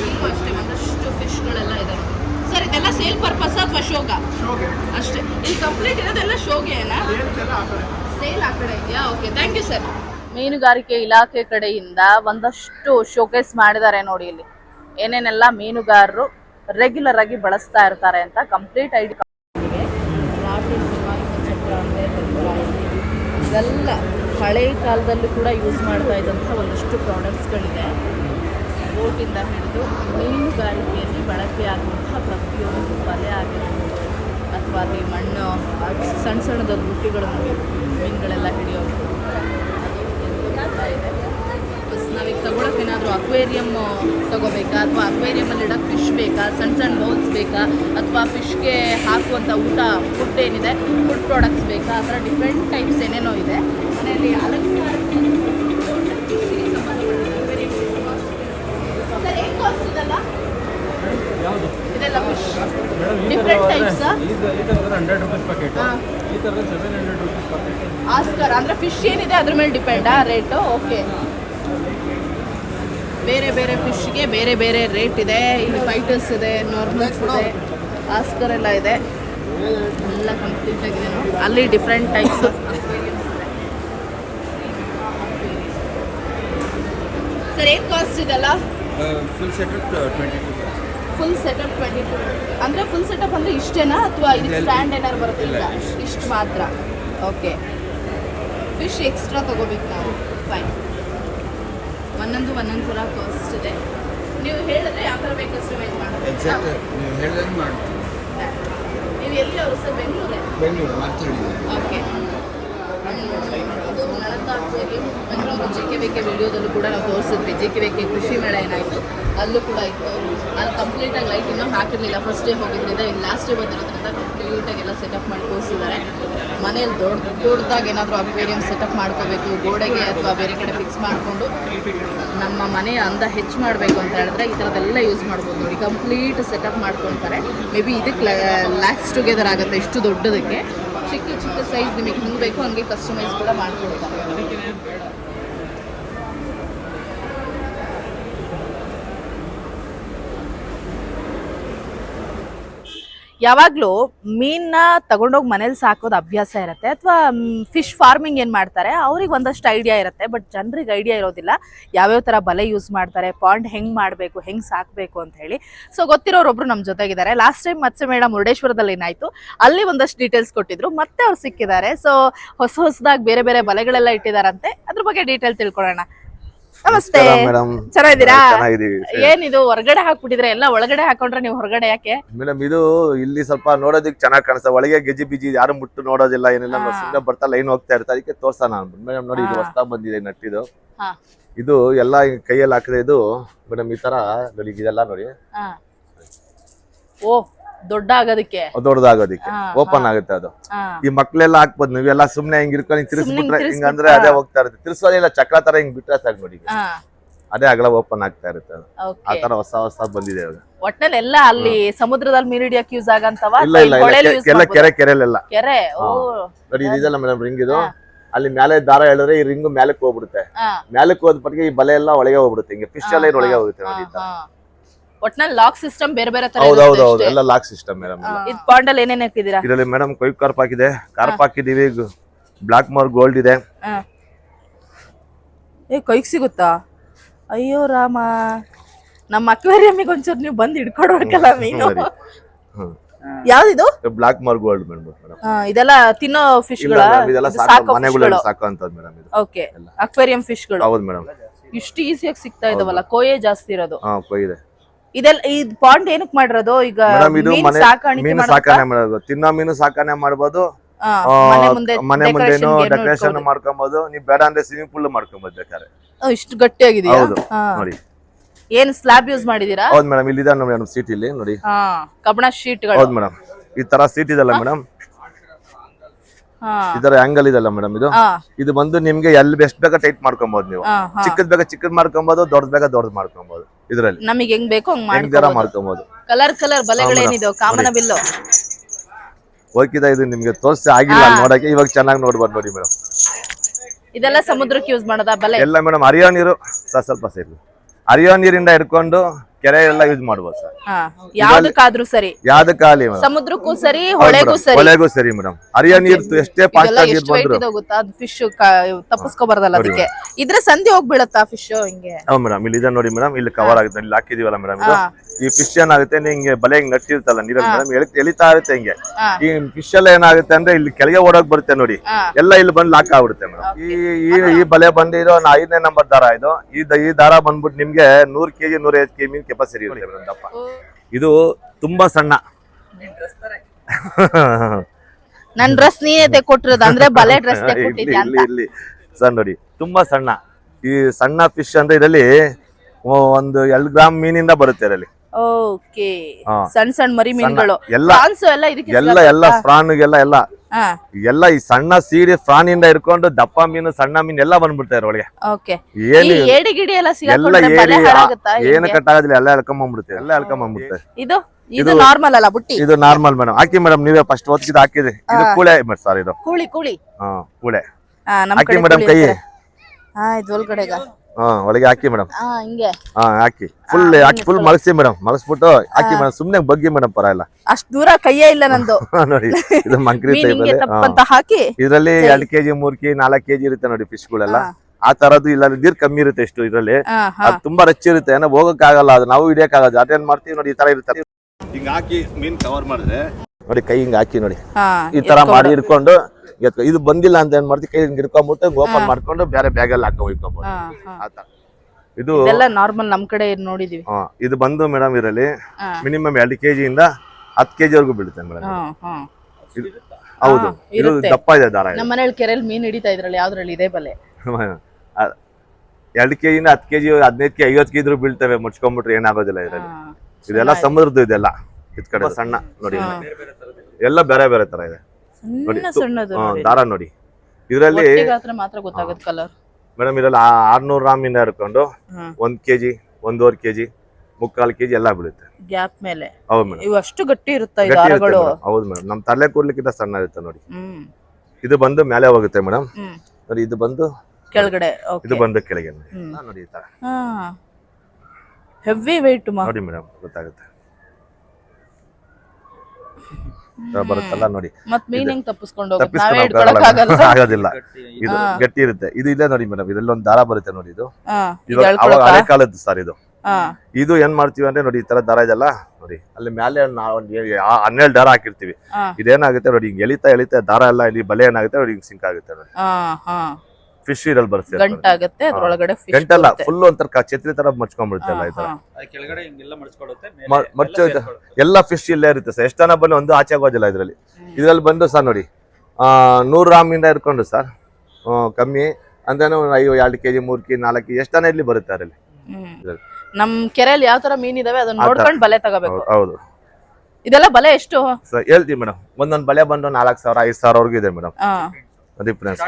ಇಲ್ಲೂ ಅಷ್ಟೇ. ಒಂದಷ್ಟು ಫಿಶ್ಗಳೆಲ್ಲ ಇದೆ. ಸರ್ ಇದೆಲ್ಲ ಸೇಲ್ ಪರ್ಪಸ್ ಅಥವಾ ಶೋಗ ಅಷ್ಟೇ. ಇಲ್ಲಿ ಕಂಪ್ಲೀಟ್ ಇರೋದೆಲ್ಲ ಶೋಗೆನಾ sale okay thank you sir ಮೀನುಗಾರಿಕೆ ಇಲಾಖೆ ಕಡೆಯಿಂದ ಒಂದಷ್ಟು ಶೋಕೇಸ್ ಮಾಡಿದ್ದಾರೆ ನೋಡಿ ಇಲ್ಲಿ. ಏನೇನೆಲ್ಲ ಮೀನುಗಾರರು ರೆಗ್ಯುಲರ್ ಆಗಿ ಬಳಸ್ತಾ ಇರ್ತಾರೆ ಅಂತ ಕಂಪ್ಲೀಟ್ ಐಡಿ ಇದೆಲ್ಲ ಹಳೆ ಕಾಲದಲ್ಲೂ ಕೂಡ ಯೂಸ್ ಮಾಡ್ತಾ ಇದ್ದಂಥ ಒಂದಷ್ಟು ಪ್ರಾಡಕ್ಟ್ಸ್ಗಳಿದೆ ಬೋಟಿಂದ ಹಿಡಿದು ಮೀನುಗಾರಿಕೆಯಲ್ಲಿ ಬಳಕೆಯಾಗುವಂತಹ ಪ್ರತಿಯೊಂದು ಬಲೆ ಆಗಿರ್ಬೋದು. ಅಥವಾ ಮಣ್ಣು, ಸಣ್ಣ ಸಣ್ಣದ ಬುಟ್ಟಿಗಳು ಮೀನುಗಳೆಲ್ಲ ಹಿಡಿಯೋದು. ಇದೆ ನಾವೀಗ ತಗೊಳಕ್ಕೆ ಏನಾದರೂ ಅಕ್ವೇರಿಯಮ್ ತಗೋಬೇಕಾ? ಅಥವಾ ಅಕ್ವೇರಿಯಮಲ್ಲಿ ಇಡೋಕ್ಕೆ ಫಿಶ್ ಬೇಕಾ? ಸಣ್ಣ ಸಣ್ಣ ಬೌಲ್ಸ್ ಬೇಕಾ? ಅಥವಾ ಫಿಶ್ಗೆ ಹಾಕುವಂಥ ಊಟ ಫುಡ್ ಏನಿದೆ? ಫುಡ್ ಪ್ರಾಡಕ್ಟ್ಸ್ ಬೇಕಾ? ಆ ಥರ ಡಿಫ್ರೆಂಟ್ ಟೈಪ್ಸ್ ಏನೇನೋ ಇದೆ. ಮನೆಯಲ್ಲಿ ಅಲಂಕಾರಕ್ಕೆ ಇದೆಲ್ಲ ಫಿಶ್ ಡಿಫ್ರೆಂಟ್ ಟೈಪ್ಸಾ ಆಸ್ಕರ್ ಅಂದರೆ ಫಿಶ್ ಏನಿದೆ ಅದ್ರ ಮೇಲೆ ಡಿಪೆಂಡಾ ರೇಟು ಓಕೆ ಬೇರೆ ಬೇರೆ ಫಿಶ್ಗೆ ಬೇರೆ ಬೇರೆ ರೇಟ್ ಇದೆ. ಇಲ್ಲಿ ಫೈಟರ್ಸ್ ಇದೆ ನಾರ್ಮಲ್ಸ್ ಇದೆ. ಆಸ್ಕರ್ ಎಲ್ಲ ಇದೆ. ಎಲ್ಲ ಕಂಪ್ಲೀಟ್ ಆಗಿದೆ. ಅಲ್ಲಿ ಡಿಫ್ರೆಂಟ್ ಟೈಪ್ಸ್ ಸರ್ ಏನು ಕಾಸ್ಟ್ ಇದೆಲ್ಲ? Full set twenty two full setup twenty two ಅಂದರೆ ಫುಲ್ ಸೆಟಪ್ ಅಂದರೆ ಇಷ್ಟೇನಾ? ಅಥವಾ ಇದು ಬ್ರ್ಯಾಂಡ್ ಸ್ಟ್ಯಾಂಡ್ ಏನಾದ್ರು ಬರುತ್ತೆ? ಇಲ್ಲ, ಇಷ್ಟು. ಮಾತ್ರ. ಓಕೆ ಫಿಶ್ ಎಕ್ಸ್ಟ್ರಾ ತಗೋಬೇಕು ನಾವು. ಫೈನ್ ಒಂದೊಂದು ಒಂದೊಂದು ಥರ ಕಾಸ್ಟ್ ಇದೆ. ನೀವು ಹೇಳಿದ್ರೆ ಯಾವ ಥರ ಬೇಕು ಎಕ್ಸಾಕ್ಟ್ ಮಾಡ್ತೀವಿ. ನೀವು ಎಲ್ಲಿ ಅವರು sir ಬೆಂಗಳೂರೇ? Bengaluru okay Nalanda aquarium. G K K ವಿಡಿಯೋದಲ್ಲೂ ಕೂಡ ನಾವು ತೋರಿಸಿದ್ವಿ. G K K Krishi Mela ಏನಾಯಿತು? ಅಲ್ಲೂ ಕೂಡ ಇತ್ತು. ಅಲ್ಲಿ ಕಂಪ್ಲೀಟಾಗಿ ಲೈಟ್ ಇನ್ನೂ ಹಾಕಿರಲಿಲ್ಲ. ಫಸ್ಟ್ ಡೇ ಹೋಗಿದ್ರಿಂದ ಇಲ್ಲಿ ಲಾಸ್ಟ್ ಡೇ ಬಂದಿರೋದ್ರಿಂದ ಕಂಪ್ಲೀಟಾಗಿ ಎಲ್ಲ ಸೆಟಪ್ ಮಾಡಿ ತೋರಿಸಿದ್ದಾರೆ. ಮನೇಲಿ ದೊಡ್ಡ ದೊಡ್ಡದಾಗಿ ಏನಾದರೂ ಅಕ್ವೇರಿಯಂ ಸೆಟಪ್ ಮಾಡ್ಕೋಬೇಕು, ಗೋಡೆಗೆ ಅಥವಾ ಬೇರೆ ಕಡೆ ಫಿಕ್ಸ್ ಮಾಡಿಕೊಂಡು ನಮ್ಮ ಮನೆಯ ಅಂದ ಹೆಚ್ಚು ಮಾಡಬೇಕು ಅಂತ ಹೇಳಿದ್ರೆ ಈ ಥರದ್ದೆಲ್ಲ ಯೂಸ್ ಮಾಡ್ಬೋದು. ನೋಡಿ ಕಂಪ್ಲೀಟ್ ಸೆಟಪ್ ಮಾಡ್ಕೊತಾರೆ ಮೇ ಬಿ ಇದಕ್ಕೆ ಲ್ಯಾಕ್ಸ್ ಟುಗೆದರ್ ಆಗುತ್ತೆ, ಇಷ್ಟು ದೊಡ್ಡದಕ್ಕೆ. ಚಿಕ್ಕ ಚಿಕ್ಕ ಸೈಜ್ ನಿಮಗೆ ಹೆಂಗೆ ಬೇಕು ಹಂಗೆ ಕಸ್ಟಮೈಸ್ ಕೂಡ ಮಾಡ್ಕೊಡ್ತಾರೆ. ಯಾವಾಗಲೂ ಮೀನ್ನ ತಗೊಂಡೋಗಿ ಮನೇಲಿ ಸಾಕೋದು ಅಭ್ಯಾಸ ಇರುತ್ತೆ. ಅಥವಾ ಫಿಶ್ ಫಾರ್ಮಿಂಗ್ ಏನು ಮಾಡ್ತಾರೆ, ಅವ್ರಿಗೆ ಒಂದಷ್ಟು ಐಡಿಯಾ ಇರುತ್ತೆ ಬಟ್ ಜನರಿಗೆ ಐಡಿಯಾ ಇರೋದಿಲ್ಲ. ಯಾವ್ಯಾವ ಥರ ಬಲೆ ಯೂಸ್ ಮಾಡ್ತಾರೆ ಪಾಂಡ್ ಹೆಂಗೆ ಮಾಡಬೇಕು, ಹೆಂಗೆ ಸಾಕಬೇಕು ಅಂತ ಹೇಳಿ. ಸೊ ಗೊತ್ತಿರೋರೊಬ್ರು ನಮ್ಮ ಜೊತೆಗಿದ್ದಾರೆ. ಲಾಸ್ಟ್ ಟೈಮ್ ಮತ್ಸ್ಯ ಮೇಡಮ್ ಮುರುಡೇಶ್ವರದಲ್ಲಿ ಏನಾಯಿತು, ಅಲ್ಲಿ ಒಂದಷ್ಟು ಡೀಟೇಲ್ಸ್ ಕೊಟ್ಟಿದ್ರು, ಮತ್ತೆ ಅವ್ರು ಸಿಕ್ಕಿದ್ದಾರೆ. ಸೊ ಹೊಸ ಹೊಸದಾಗಿ ಬೇರೆ ಬೇರೆ ಬಲೆಗಳೆಲ್ಲ ಇಟ್ಟಿದಾರಂತೆ. ಅದ್ರ ಬಗ್ಗೆ ಡೀಟೇಲ್ ತಿಳ್ಕೊಳ್ಳೋಣ. ನಮಸ್ತೆ ಮೇಡಮ್ ಚೆನ್ನಾಗಿದ್ದೀರಾ ಚೆನ್ನಾಗಿದ್ದೀವಿ ಏನಿದು ಹೊರಗಡೆ ಹಾಕ್ಬಿಟ್ಟಿದ್ರೆ ಎಲ್ಲ ಒಳಗಡೆ ಹಾಕೊಂಡ್ರೆ ನೀವು ಹೊರಗಡೆ ಯಾಕೆ ಮೇಡಮ್ ಇದು ಇಲ್ಲಿ ಸ್ವಲ್ಪ ನೋಡೋದಕ್ಕೆ ಚೆನ್ನಾಗಿ ಕಾಣಿಸ್ತಾ ಒಳಗೆ ಗೆಜ್ಜೆ ಬಿಜಿ ಯಾರು ಮುಟ್ಟು ನೋಡೋದಿಲ್ಲ ಏನಿಲ್ಲ. ಸುಮ್ಮನೆ ಬರ್ತಾ ಲೈನ್ ಹೋಗ್ತಾ ಇರ್ತಾರೆ ಅದಕ್ಕೆ ತೋರ್ಸೋಣ ಮೇಡಮ್ ನೋಡಿ ಇದು. ಹೊಸ್ತಾ ಬಂದಿದೆ ನಟ್ಟಿದು. ಇದು ಎಲ್ಲ ಕೈಯಲ್ಲಿ ಹಾಕಿದ್ರೆ ಇದು ಮೇಡಮ್ ಈ ತರ ನೋಡಿ ಇದೆಲ್ಲ ನೋಡಿ. ಓ ದೊಡ್ಡ ಆಗೋದಕ್ಕೆ ದೊಡ್ಡದಾಗೋದಿಕ್ಕೆ. ಓಪನ್ ಆಗುತ್ತೆ ಅದು. ಈ ಮಕ್ಳೆಲ್ಲ ಹಾಕ್ಬೋದು ನೀವೆಲ್ಲ ಸುಮ್ನೆ ಹಿಂಗ್ ಇರ್ಕೊಂಡು ಹಿಂಗ್ ತಿರ್ಸ್ಬಿಟ್ರೆ ಹಿಂಗ್ ಅಂದ್ರೆ ಅದೇ ಹೋಗ್ತಾ ಇರುತ್ತೆ. ತಿರ್ಸೋದಿಲ್ಲ ಚಕ್ರ ತರ ಹಿಂಗ್ ಬಿಟ್ರೆ ಸಾಕು ನೋಡಿ ಅದೇ ಅಗಲ ಓಪನ್ ಆಗ್ತಾ ಇರುತ್ತೆ ಅದು. ಆ okay. ತರ ಹೊಸ ಹೊಸ ಬಂದಿದೆ ಇವಾಗ. ಒಟ್ನಲ್ಲಿ ಎಲ್ಲ ಅಲ್ಲಿ ಸಮುದ್ರದಲ್ಲಿ ಮೀನು ಹಿಡಿಯಕ್ ಯೂಸ್ ಆಗಂತವ? ಇಲ್ಲ ಇಲ್ಲ ಎಲ್ಲ ಕೆರೆ ಕೆರೆಲೆಲ್ಲ. ಕೆರೆ? ನೋಡಿ ಇದೆಲ್ಲ ಮೇಡಮ್ ರಿಂಗ್ ಇದು. ಅಲ್ಲಿ ಮೇಲೆ ದಾರ ಹೇಳಿದ್ರೆ ಈ ರಿಂಗ್ ಮೇಲಕ್ಕೆ ಹೋಗ್ಬಿಡುತ್ತೆ. ಮ್ಯಾಲಕ್ ಮೇಲಕ್ಕೆ ಹೋದ ಪಟ್ಟಿಗೆ ಈ ಬಲೆ ಎಲ್ಲ ಒಳಗೆ ಹೋಗ್ಬಿಡುತ್ತೆ. ಹಿಂಗೆ ಫಿಶ್ ಎಲ್ಲ ಒಳಗೆ ಹೋಗುತ್ತೆ ನೋಡಿ. ಒಟ್ನಲ್ಲಿ ಲಾಕ್ ಸಿಸ್ಟಮ್ ಬೇರೆ ಬೇರೆ ತರ ಹೌದು ಹೌದು ಹೌದು. ಎಲ್ಲ ಲಾಕ್ ಸಿಸ್ಟಮ್ ಮೇಡಮ್. ಇದ್ ಪಾಂಡ್ ಅಲ್ಲಿ ಏನೇನ್ ಹಾಕಿದೀರಾ ಇದರಲ್ಲಿ ಮೇಡಮ್ ಕೊಯ್ಕ್ ಕಾರ್ಪ್ ಹಾಕಿದೆ. ಕಾರ್ಪ್ ಹಾಕಿದೀವಿ ಬ್ಲಾಕ್ ಮಾರ್ ಗೋಲ್ಡ್ ಇದೆ. ಹಾ. ಏ ಕೈಗೆ ಸಿಗುತ್ತಾ? ಅಯ್ಯೋ ರಾಮ. ನಮ್ಮ ಅಕ್ವೇರಿಯಮಿಗೆ ಒಂಚೂರು ನೀವು ಬಂದು ಹಿಡ್ಕೊಡ್ಬೇಕಲ್ಲ ಮೀನು. ಯಾವ್ದಿದು? ಬ್ಲಾಕ್ ಮಾರ್ ಗೋಲ್ಡ್ ಮೇಡಮ್ ಆ, ಇದೆಲ್ಲ ತಿನ್ನೋ ಫಿಶ್ ಇಲ್ಲ ಇದೆಲ್ಲ ಸಾಕು ಮನೆಗಳಲ್ಲಿ ಸಾಕುವಂತದ್ದು ಮೇಡಮ್ ಇದು. ಓಕೆ. ಅಕ್ವೇರಿಯಂ ಫಿಶ್ಗಳು ಹೌದು ಮೇಡಮ್. ಇಷ್ಟು ಈಸಿಯಾಗಿ ಸಿಗ್ತಾ ಇದಾವಲ್ಲ ಕೋಯೆ ಜಾಸ್ತಿ ಇರೋದು. ಹಾ ಕೊಯ್ದೆ ಇದೆಲ್ಲ ಈ ಪಾಂಡ್ ಏನಕ್ ಮಾಡಿರೋದು? ಈಗ ಮೇಡಮ್ ಇದು ಮೀನ್ ಮನೆ ಸಾಕಾಣಿಕೆ ಮೀನು? ಸಾಕಣೆ ಮಾಡೋದು ತಿನ್ನೋ ಮೀನು ಸಾಕಾಣೆ ಮಾಡ್ಬೋದು. ಆ, ಮನೆ ಮುಂದೆ ಮನೆ ಮುಂದೆನು decoration ಗೆ ಡೆಕೋರೇಷನ್ ಮಾಡ್ಕೊಬಹುದು ನೀವು ಬೇಡ ಅಂದ್ರೆ ಸ್ವಿಮ್ಮಿಂಗ್ ಪೂಲ್ ಮಾಡ್ಕೊಬಹುದು ಬೇಕಾದ್ರೆ. ಓ, ಇಷ್ಟು ಗಟ್ಟಿಯಾಗಿದೆಯಾ? ಹೌದು. ನೋಡಿ. ಏನ್ ಸ್ಲಾಬ್ ಯೂಸ್ ಮಾಡಿದೀರಾ? ಹೌದು ಮೇಡಮ್ ಇಲ್ಲಿದೆ ನೋಡಿ ಮೇಡಮ್ ಸೀಟ್ ಇಲ್ಲಿ ನೋಡಿ. ಹಾ ಕಬ್ಬಣ ಶೀಟ್ಗಳು. ಹೌದು ಮೇಡಮ್. ಈ ತರ ಸೀಟ್ ಇದೆಲ್ಲ ಮೇಡಮ್? ಹಾ ಇದರ ಆಂಗಲ್ ಇದೆಲ್ಲ ಮೇಡಮ್ ಇದು? ಇದು ಬಂದು ನಿಮ್ಗೆ ಎಲ್ಲಿ ಬೆಸ್ಟ್ ಬೇಗ ಟೈಟ್ ಮಾಡ್ಕೊಬಹುದು ನೀವು. ಚಿಕ್ಕದ ಹಾ. ಚಿಕ್ಕದ್ ಬೇಗ ಚಿಕ್ಕದ್ ಮಾಡ್ಕೊಬಹುದು ದೊಡ್ಡದ್ ಬೇಗ ದೊಡ್ಡದ್ ಮಾಡ್ಕೊಬಹುದು ಇದ್ರಲ್ಲಿ. ನಮಗೆ ಹೆಂಗ್ ಬೇಕೋ ಹಂಗ್ ಹೆಂಗ್ ಜರ ಮಾಡ್ಕೋಬಹುದು ಮಾಡ್ಕೊಬಹುದು ಕಲರ್ ಕಲರ್ ಬಲೆಗಳೇನಿದೆ ಹೌದಾ? ಕಾಮನ ಬಿಲ್ಲು. ಓಕಿದ ಇದು ನಿಮ್ಗೆ ತೋರಿಸಿ ಆಗಿಲ್ಲ ಅಲ್ಲಿ ನೋಡಕ್ಕೆ. ಇವಾಗ ಚೆನ್ನಾಗಿ ನೋಡ್ಬೋದು ನೋಡಿ ಮೇಡಮ್. ಇದೆಲ್ಲ ಸಮುದ್ರಕ್ಕೆ ಯೂಸ್ ಮಾಡೋದಾ ಬಲೆ? ಎಲ್ಲ ಮೇಡಮ್ ಹರಿಯೋ ನೀರು ಸ್ವಲ್ಪ ಸ್ವಲ್ಪ ಸೇರಿ ಹರಿಯೋ ನೀರಿಂದ ಹಿಡ್ಕೊಂಡು ಕೆರೆ ಎಲ್ಲ ಯೂಸ್ ಮಾಡ್ಬೋದು ಸರ್. ಹಾ ಯಾವ್ದಕ್ಕಾದ್ರೂ ಸರಿ. ಯಾವ್ದಕ್ಕಾಗಲಿ ಮೇಡಮ್. ಸಮುದ್ರಕ್ಕೂ ಸರಿ ಹೊಳೆಗೂ ಸರಿ. ಒಲೆಗೂ ಸರಿ ಮೇಡಮ್. ಹರಿಯ ನೀರು ಎಷ್ಟೇ ಪಾಸ್ಟ್ ಇದೆಲ್ಲ ಆಗಿ ಎಷ್ಟು weight ಬಂದ್ರು ಇದೆ ಗೊತ್ತಾ? ಅದು ಫಿಶ್ ತಪ್ಪಿಸ್ಕೋಬಾರ್ದಲ್ಲ ಅದಕ್ಕೆ. ಇದ್ರೆ ಸಂಧಿ ಹೋಗ್ಬಿಡತ್ತಾ ಫಿಶ್ ಹಿಂಗೆ? ಹೌದು ಮೇಡಮ್. ಇಲ್ಲಿ ಇದನ್ನ ನೋಡಿ ಮೇಡಮ್. ಇಲ್ಲಿ ಕವರ್ ಆಗುತ್ತೆ. ಇಲ್ಲಿ ಹಾಕಿದೀವಲ್ಲ ಮೇಡಮ್ ಇದು. ಹಾ. ಈ ಫಿಶ್ ಏನಾಗುತ್ತೆ? ಹಿಂಗೆ ಬಲೆ ಹಿಂಗ್ ನಟ್ಟಿರ್ತಲ್ಲ ನೀರಲ್ಲಿ ಮೇಡಮ್. ಎಳಿತಾ ಇರುತ್ತೆ ಹಿಂಗೆ. ಹಾ. ಈ ಫಿಶ್ ಎಲ್ಲ ಏನಾಗುತ್ತೆ ಅಂದ್ರೆ ಇಲ್ಲಿ ಕೆಳಗೆ ಓಡೋಗ್ ಬರುತ್ತೆ ನೋಡಿ. ಹಾ. ಎಲ್ಲ ಇಲ್ಲಿ ಬಂದು ಲಾಕ್ ಆಗ್ಬಿಡುತ್ತೆ ಮೇಡಮ್. ಈ ಈ ಈ ಬಲೆ ಬಂದಿರೋ ನಾ ಐದನೇ ನಂಬರ್ ದಾರ ಇದು. ಈ ದ- ಈ ದಾರ ಬಂದ್ಬಿಟ್ಟು ನಿಮ್ಗೆ ನೂರ್ ಕೆಜಿ ನೂರೈವತ್ತು ಕೆಜಿ ಮೀನ್ ಕೆಪಾಸಿಟಿ ಇರುತ್ತೆ ಮೇಡಮ್ ದಪ್ಪ ಇದು ತುಂಬಾ ಸಣ್ಣ. ನನ್ ಡ್ರೆಸ್ ನೀನೇ ಕೊಟ್ಟಿರೋದ ಅಂದ್ರೆ ಬಲೆ ಡ್ರೆಸ್ ಇಲ್ಲಿ ತೆಕ್ಕೊಟ್ಟಿದ್ಯಾ ಇಲ್ಲಿ ಅಂತ. ಇಲ್ಲಿ ಸರ್ ನೋಡಿ ತುಂಬಾ ಸಣ್ಣ. ಈ ಸಣ್ಣ ಫಿಶ್ ಅಂದ್ರೆ ಇದರಲ್ಲಿ ಒಂದು ಎರಡು ಗ್ರಾಮ್ ಮೀನಿಂದ ಬರುತ್ತೆ ಇದರಲ್ಲಿ. ಓಕೆ ಹಾ. ಸಣ್ಣ ಸಣ್ಣ ಮರಿ ಮೀನುಗಳು. ಎಲ್ಲ ಪ್ರಾನ್ಸ್ ಎಲ್ಲ ಇದಕ್ಕೆ ಎಲ್ಲ ಎಲ್ಲ ಫ್ರಾನ್ಗೆಲ್ಲ ಎಲ್ಲ ಎಲ್ಲ ಈ ಸಣ್ಣ ಸೀಡಿ ಫ್ರಾನಿಂದ ಹಿಡ್ಕೊಂಡು ದಪ್ಪ ಮೀನು ಸಣ್ಣ ಮೀನು ಎಲ್ಲ ಬಂದ್ಬಿಡ್ತಾರೆ ಒಳಗೆ. ಏನು ಎಲ್ಲ ಏರಿ ಏನು ಹೆಂಗೆ? ಕಟ್ಟಾಗೋದಿಲ್ಲ ಎಲ್ಲ ಬಂದ್ಬಿಡ್ತಾರೆ ಎಲ್ಲ ಎಳ್ಕೊಂಬಂದ್ಬಿಡುತ್ತೆ ಇದು ಇದು ಇದು- ನಾರ್ಮಲ್ ಅಲ್ಲ ಬುಟ್ಟಿ. ಇದು ನಾರ್ಮಲ್ ಮೇಡಮ್ ಹಾಕಿ ಮೇಡಮ್ ನೀವೇ ಫಸ್ಟ್ ಒತ್ತಿದ್ದು ಹಾಕಿದ್ರಿ. ಇದು ಕೂಳೆ ಸರ್ ಇದು. ಕೂಳಿ ಕೂಳಿ. ಹಾ ಕೂಳೆ. ಹಾಕಿ ಮೇಡಮ್ ಕೈ. ಹಾ ಇದು ಒಳಗಡೆಗ. ಹಾ ಒಳಗೆ ಹಾಕಿ ಮೇಡಮ್. ಹಾ ಹಿಂಗೆ. ಹಾ ಹಾಕಿ. ಫುಲ್ ಹಾಕಿ ಫುಲ್ ಮಲಗಿಸಿ ಮೇಡಮ್. ಮಲಗಿಸ್ಬಿಟ್ಟು ಹಾಕಿ ಮೇಡಮ್. ಸುಮ್ನೆ ಬಗ್ಗಿ ಮೇಡಮ್ ಪರವಾಗಿಲ್ಲ. ಅಷ್ಟು ದೂರ ಕೈಯೇ ಇಲ್ಲ ನಂದು. ನೋಡಿ ಇದು ಮಂಕ್ರಿ ಹಾಕಿ. ಇದರಲ್ಲಿ ಎರಡ್ ಕೆಜಿ ಮೂರ್ ಕೆಜಿ ನಾಲ್ಕು ಕೆಜಿ ಇರುತ್ತೆ ನೋಡಿ ಫಿಶ್ ಗಳೆಲ್ಲ ಆ ತರದ್ದು ಇಲ್ಲ ನೀರ್ ಕಮ್ಮಿ ಇರುತ್ತೆ ಇಷ್ಟು ಇದರಲ್ಲಿ. ಅದು ತುಂಬಾ ರಚ್ ಇರುತ್ತೆ. ಏನೋ ಹೋಗಕ್ ಆಗಲ್ಲ ಅದು ನಾವು ಹಿಡಿಯಕ್ ಆಗಲ್ಲ ಅಟೆಂಡ್ ಮಾಡ್ತೀವಿ ನೋಡಿ ಈ ತರ ಇರುತ್ತೆ. ಹಿಂಗ್ ಹಾಕಿ ಮೀನ್ ಕವರ್ ಮಾಡಿದ್ರೆ ನೋಡಿ ಕೈ ಹಿಂಗ್ ಹಾಕಿ ನೋಡಿ. ಈ ತರ ಮಾಡಿ ಹಿಡ್ಕೊಂಡು ಎತ್ಕೊ. ಇದು ಬಂದಿಲ್ಲ ಅಂತ ಏನ್ ಮಾಡ್ತೀವಿ ಕೈ ಹಿಂಗ್ ಹಿಡ್ಕೊಂಡ್ಬಿಟ್ಟು ಓಪನ್ ಮಾಡ್ಕೊಂಡು ಬೇರೆ ಬ್ಯಾಗ್ ಅಲ್ಲಿ ಹಾಕೋ ಇಟ್ಕೊಬಹುದು ಆತ. ಇದು ಇದೆಲ್ಲ ನಾರ್ಮಲ್ ನಮ್ ಕಡೆ ನೋಡಿದೀವಿ. ಇದು ಬಂದು ಮೇಡಮ್ ಇದರಲ್ಲಿ ಮಿನಿಮಮ್ ಎರಡು ಕೆಜಿ ಇಂದ ಹತ್ತು ಕೆಜಿ ವರೆಗೂ ಬೀಳುತ್ತೆ ಮೇಡಮ್ ಹೌದು. ಇದು ದಪ್ಪ ಇದೆ ದಾರ. ನಮ್ಮ ಮನೇಲಿ ಕೆರೆಯಲ್ಲಿ ಮೀನ್ ಹಿಡಿತಾ ಇದ್ರಲ್ಲಿ ಯಾವ್ದ್ರಲ್ಲಿ? ಇದೆ ಬಲೆ. ಎರಡು ಕೆಜಿ ಇಂದ ಹತ್ತು ಕೆಜಿ ಹದಿನೈದು ಕೆ ಐವತ್ತು ಕೆಜಿ ಬೀಳ್ತವೆ ಮುಚ್ಕೊಂಡ್ಬಿಟ್ರೆ ಏನಾಗೋದಿಲ್ಲ ಇದರಲ್ಲಿ. ಇದೆಲ್ಲ ಸಮುದ್ರದ್ದು ಇದೆಲ್ಲ. ಇದ್ ಕಡೆ ಸಣ್ಣ ನೋಡಿ. ಎಲ್ಲ ಬೇರೆ ಬೇರೆ ತರ ಇದೆ. ಸಣ್ಣ ಸಣ್ಣದು. ದಾರ ನೋಡಿ. ಇದರಲ್ಲಿ ಮಾತ್ರ ಗೊತ್ತಾಗುತ್ತೆ ಕಲರ್ ಮೇಡಮ್ ಇದರಲ್ಲಿ ಆರ್ನೂರು ಇಂದ ಹಿಡ್ಕೊಂಡು. ಒಂದ್ ಕೆಜಿ ಒಂದೂವರೆ ಕೆಜಿ ಮುಕ್ಕಾಲು ಕೆಜಿ ಎಲ್ಲ ಬೀಳುತ್ತೆ. ಗ್ಯಾಪ್ ಮೇಲೆ. ಹೌದು ಮೇಡಮ್. ಇವು ಅಷ್ಟು ಗಟ್ಟಿ ಇರುತ್ತಾ ದಾರಗಳು? ಹೌದು ಮೇಡಮ್. ನಮ್ ತಲೆ ಕೂರ್ಲಿಕ್ಕಿಂತ ಸಣ್ಣ ಇರುತ್ತೆ ನೋಡಿ ಇದು ಬಂದು ಮೇಲೆ ಹೋಗುತ್ತೆ ಮೇಡಮ್. ಸರಿ ನೋಡಿ ಇದು ಬಂದು ಕೆಳಗಡೆ. ಇದು ಬಂದು ಕೆಳಗೆ ನೋಡಿ. ಹ್ಮ್. ಹಾ, ನೋಡಿ ಈ ತರ. ಹೆವಿ ವೆಯ್ಟ್ ನೋಡಿ ಮೇಡಮ್ ಗೊತ್ತಾಗುತ್ತೆ ಈ ತರ ಬರುತ್ತಲ್ಲ ನೋಡಿ. ಮತ್ ಮೀನ್ ಹೆಂಗ್ ತಪ್ಪಿಸ್ಕೊಂಡು ನಾವೇ ತಪ್ಪಿಸ್ಕೊಂಡು ಆಗೋದಿಲ್ಲ. ಇದು ಗಟ್ಟಿ ಇರುತ್ತೆ. ಇದು ಇದೆ ನೋಡಿ ಮೇಡಮ್. ಇದ್ರಲ್ಲಿ ಒಂದು ದಾರ ಬರುತ್ತೆ ನೋಡಿ ಇದು. ಇವಾಗ ಅವಾಗ ಹಳೆ ಕಾಲದ್ದು ಸರ್ ಇದು. ಹಾ. ಇದು ಏನ್ ಮಾಡ್ತೀವಿ ಅಂದ್ರೆ ನೋಡಿ ಈ ತರ ದಾರ ಇದೆಲ್ಲ ನೋಡಿ. ಅಲ್ಲಿ ಮೇಲೆ ಹನ್ನೆರಡು ದಾರ ಹಾಕಿರ್ತೀವಿ. ಇದೇನಾಗುತ್ತೆ ನೋಡಿ ಹಿಂಗ್ ಎಳಿತಾ ಎಳಿತಾ ದಾರ ಎಲ್ಲ ಇಲ್ಲಿ ಬಲೆ ಏನಾಗುತ್ತೆ ನೋಡಿ ಹಿಂಗ್ ಸಿಂಕ್ ಆಗುತ್ತೆ ನೋಡಿ. ಹಾ ಹಾ. ಫಿಶ್ ಇರಲ್ಲಿ ಬರುತ್ತೆ ಗಂಟಾಗುತ್ತೆ ಅದ್ರೊಳಗಡೆ ಫಿಶ್ ಗಂಟಲ್ಲ ಫುಲ್ ಒಂಥರ ಛತ್ರಿ ತರ ಮಚ್ಕೊಂಡ್ಬಿಡುತ್ತೆ ಎಲ್ಲ ಈ ತರ. ಕೆಳಗಡೆ ಹಿಂಗೆಲ್ಲ ಎಲ್ಲ ಫಿಶ್ ಇಲ್ಲೇ ಇರುತ್ತೆ ಸರ್. ಎಷ್ಟನ ಬಂದು ಒಂದು ಆಚೆ ಆಗೋದಿಲ್ಲ ಇದರಲ್ಲಿ. ಇದರಲ್ಲಿ ಬಂದು ಸರ್ ನೋಡಿ ಆ, ನೂರು ಇಂದ ಇರ್ಕೊಂಡು ಸರ್ ಕಮ್ಮಿ ಅಂದ್ರೆ ಒಂದು ಐವ ಎರಡು ಕೆಜಿ ಮೂರು ಕೆಜಿ ನಾಲ್ಕು ಕೆಜಿ ಎಷ್ಟನ ಜನ ಇಲ್ಲಿ ಬರುತ್ತೆ ಅದರಲ್ಲಿ? ನಮ್ ಕೆರೆಯಲ್ಲಿ ಯಾವ ತರ ಮೀನ್ ಇದಾವೆ ಅದನ್ನ ನೋಡ್ಕೊಂಡು ಬಲೆ ತಗೋಬೇಕು. ಹೌದು- ಇದೆಲ್ಲ ಬಲೆ ಎಷ್ಟು? ಸರ್ ಹೇಳ್ತೀವಿ ಮೇಡಮ್. ಒಂದೊಂದು ಬಲೆ ಬಂದು ನಾಲ್ಕು ಸಾವಿರ ಐದು ಸಾವಿರವರೆಗೂ ಇದೆ ಮೇಡಮ್. ಡಿಫ್ರೆನ್ಸ್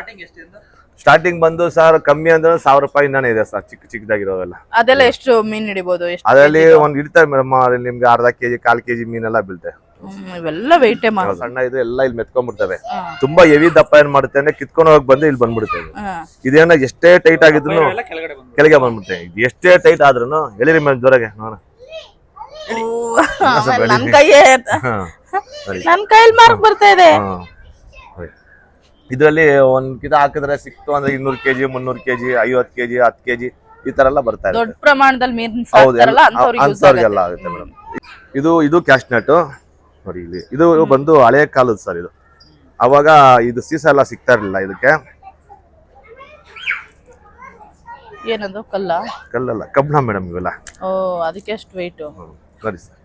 ಸ್ಟಾರ್ಟಿಂಗ್ ಬಂದು ಸರ್ ಕಮ್ಮಿ ಅಂದ್ರೆ ಸಾವಿರ ರೂಪಾಯಿಂದಾನೇ ಇದೆ ಸರ್ ಚಿಕ್ಕ ಚಿಕ್ಕದಾಗಿರೋವೆಲ್ಲ ಅದೆಲ್ಲ ಎಷ್ಟು ಮೀನ್ ಹಿಡಿಬೋದು ಎಷ್ಟು ಅದರಲ್ಲಿ ಒಂದ್ ಇಡ್ತಾರೆ ಮೇಡಮ್ ಅದ್ರಲ್ಲಿ ನಿಮ್ಗೆ ಅರ್ಧ ಕೆಜಿ ಕಾಲ್ ಕೆಜಿ ಮೀನೆಲ್ಲ ಬೀಳ್ತೆ ಹ್ಮ್, ಇವೆಲ್ಲ ವೆಯ್ಟೇ ಮಾ ಸಣ್ಣ ಇದು ಎಲ್ಲ ಇಲ್ಲಿ ಮೆತ್ಕೊಂಡ್ಬಿಡ್ತವೆ. ತುಂಬಾ ಹೆವಿ ದಪ್ಪ ಏನ್ ಮಾಡುತ್ತೆ ಅಂದ್ರೆ ಕಿತ್ಕೊಂಡು ಹೋಗಿ ಬಂದು ಇಲ್ಲಿ ಬಂದ್ಬಿಡುತ್ತೆ ಇದು. ಹಾ. ಇದೇನ ಎಷ್ಟೇ ಟೈಟ್ ಆಗಿದ್ರು ಕೆಳಗೆ ಬಂದ್ಬಿಡುತ್ತೆ ಇದು ಎಷ್ಟೇ ಟೈಟ್ ಆದ್ರೂ ಹೇಳಿರಿ ಮೇಡಮ್ ಜೋರಾಗೆ ನೋಡ ಓ, ಆಮೇಲ್ ನನ್ ಕೈಯೇ ಸರಿ. ನನ್ ಕೈಯಲ್ಲಿ ಮಾರ್ಕ್ ಬರ್ತಾ ಇದೆ. ಇದರಲ್ಲಿ ಒಂದ್ ಕಿತ ಹಾಕಿದ್ರೆ ಸಿಕ್ತು ಅಂದ್ರೆ ಇನ್ನೂರು ಕೆಜಿ ಮುನ್ನೂರು ಕೆಜಿ ಐವತ್ತು ಕೆಜಿ ಹತ್ತು ಕೆಜಿ ಈ ತರ ಎಲ್ಲ ಬರ್ತಾ ದೊಡ್ಡ ಪ್ರಮಾಣದಲ್ಲಿ ಮೀನ್ ಹೌದು ಅಂತವ್ರಿಗೆಲ್ಲ ಆಗುತ್ತೆ. ಮೇಡಮ್. ಇದು ಇದು ಕ್ಯಾಶ್ ನಟ್ ನೋಡಿ ಇಲ್ಲಿ. ಇದು ಬಂದು ಹಳೆ ಕಾಲದ ಸರ್ ಇದು. ಅವಾಗ ಇದು ಸೀಸ ಎಲ್ಲ ಸಿಗ್ತಾ ಇರಲಿಲ್ಲ ಇದಕ್ಕೆ. ಏನದು ಕಲ್ಲ? ಕಲ್ಲಲ್ಲ ಕಬ್ಬಣ ಮೇಡಮ್ ಇವೆಲ್ಲ. ಓ ಅದಕ್ಕೆ ಅಷ್ಟು ವೆಯ್ಟ್ ಹ್ಮ್. ನೋಡಿ ಸರ್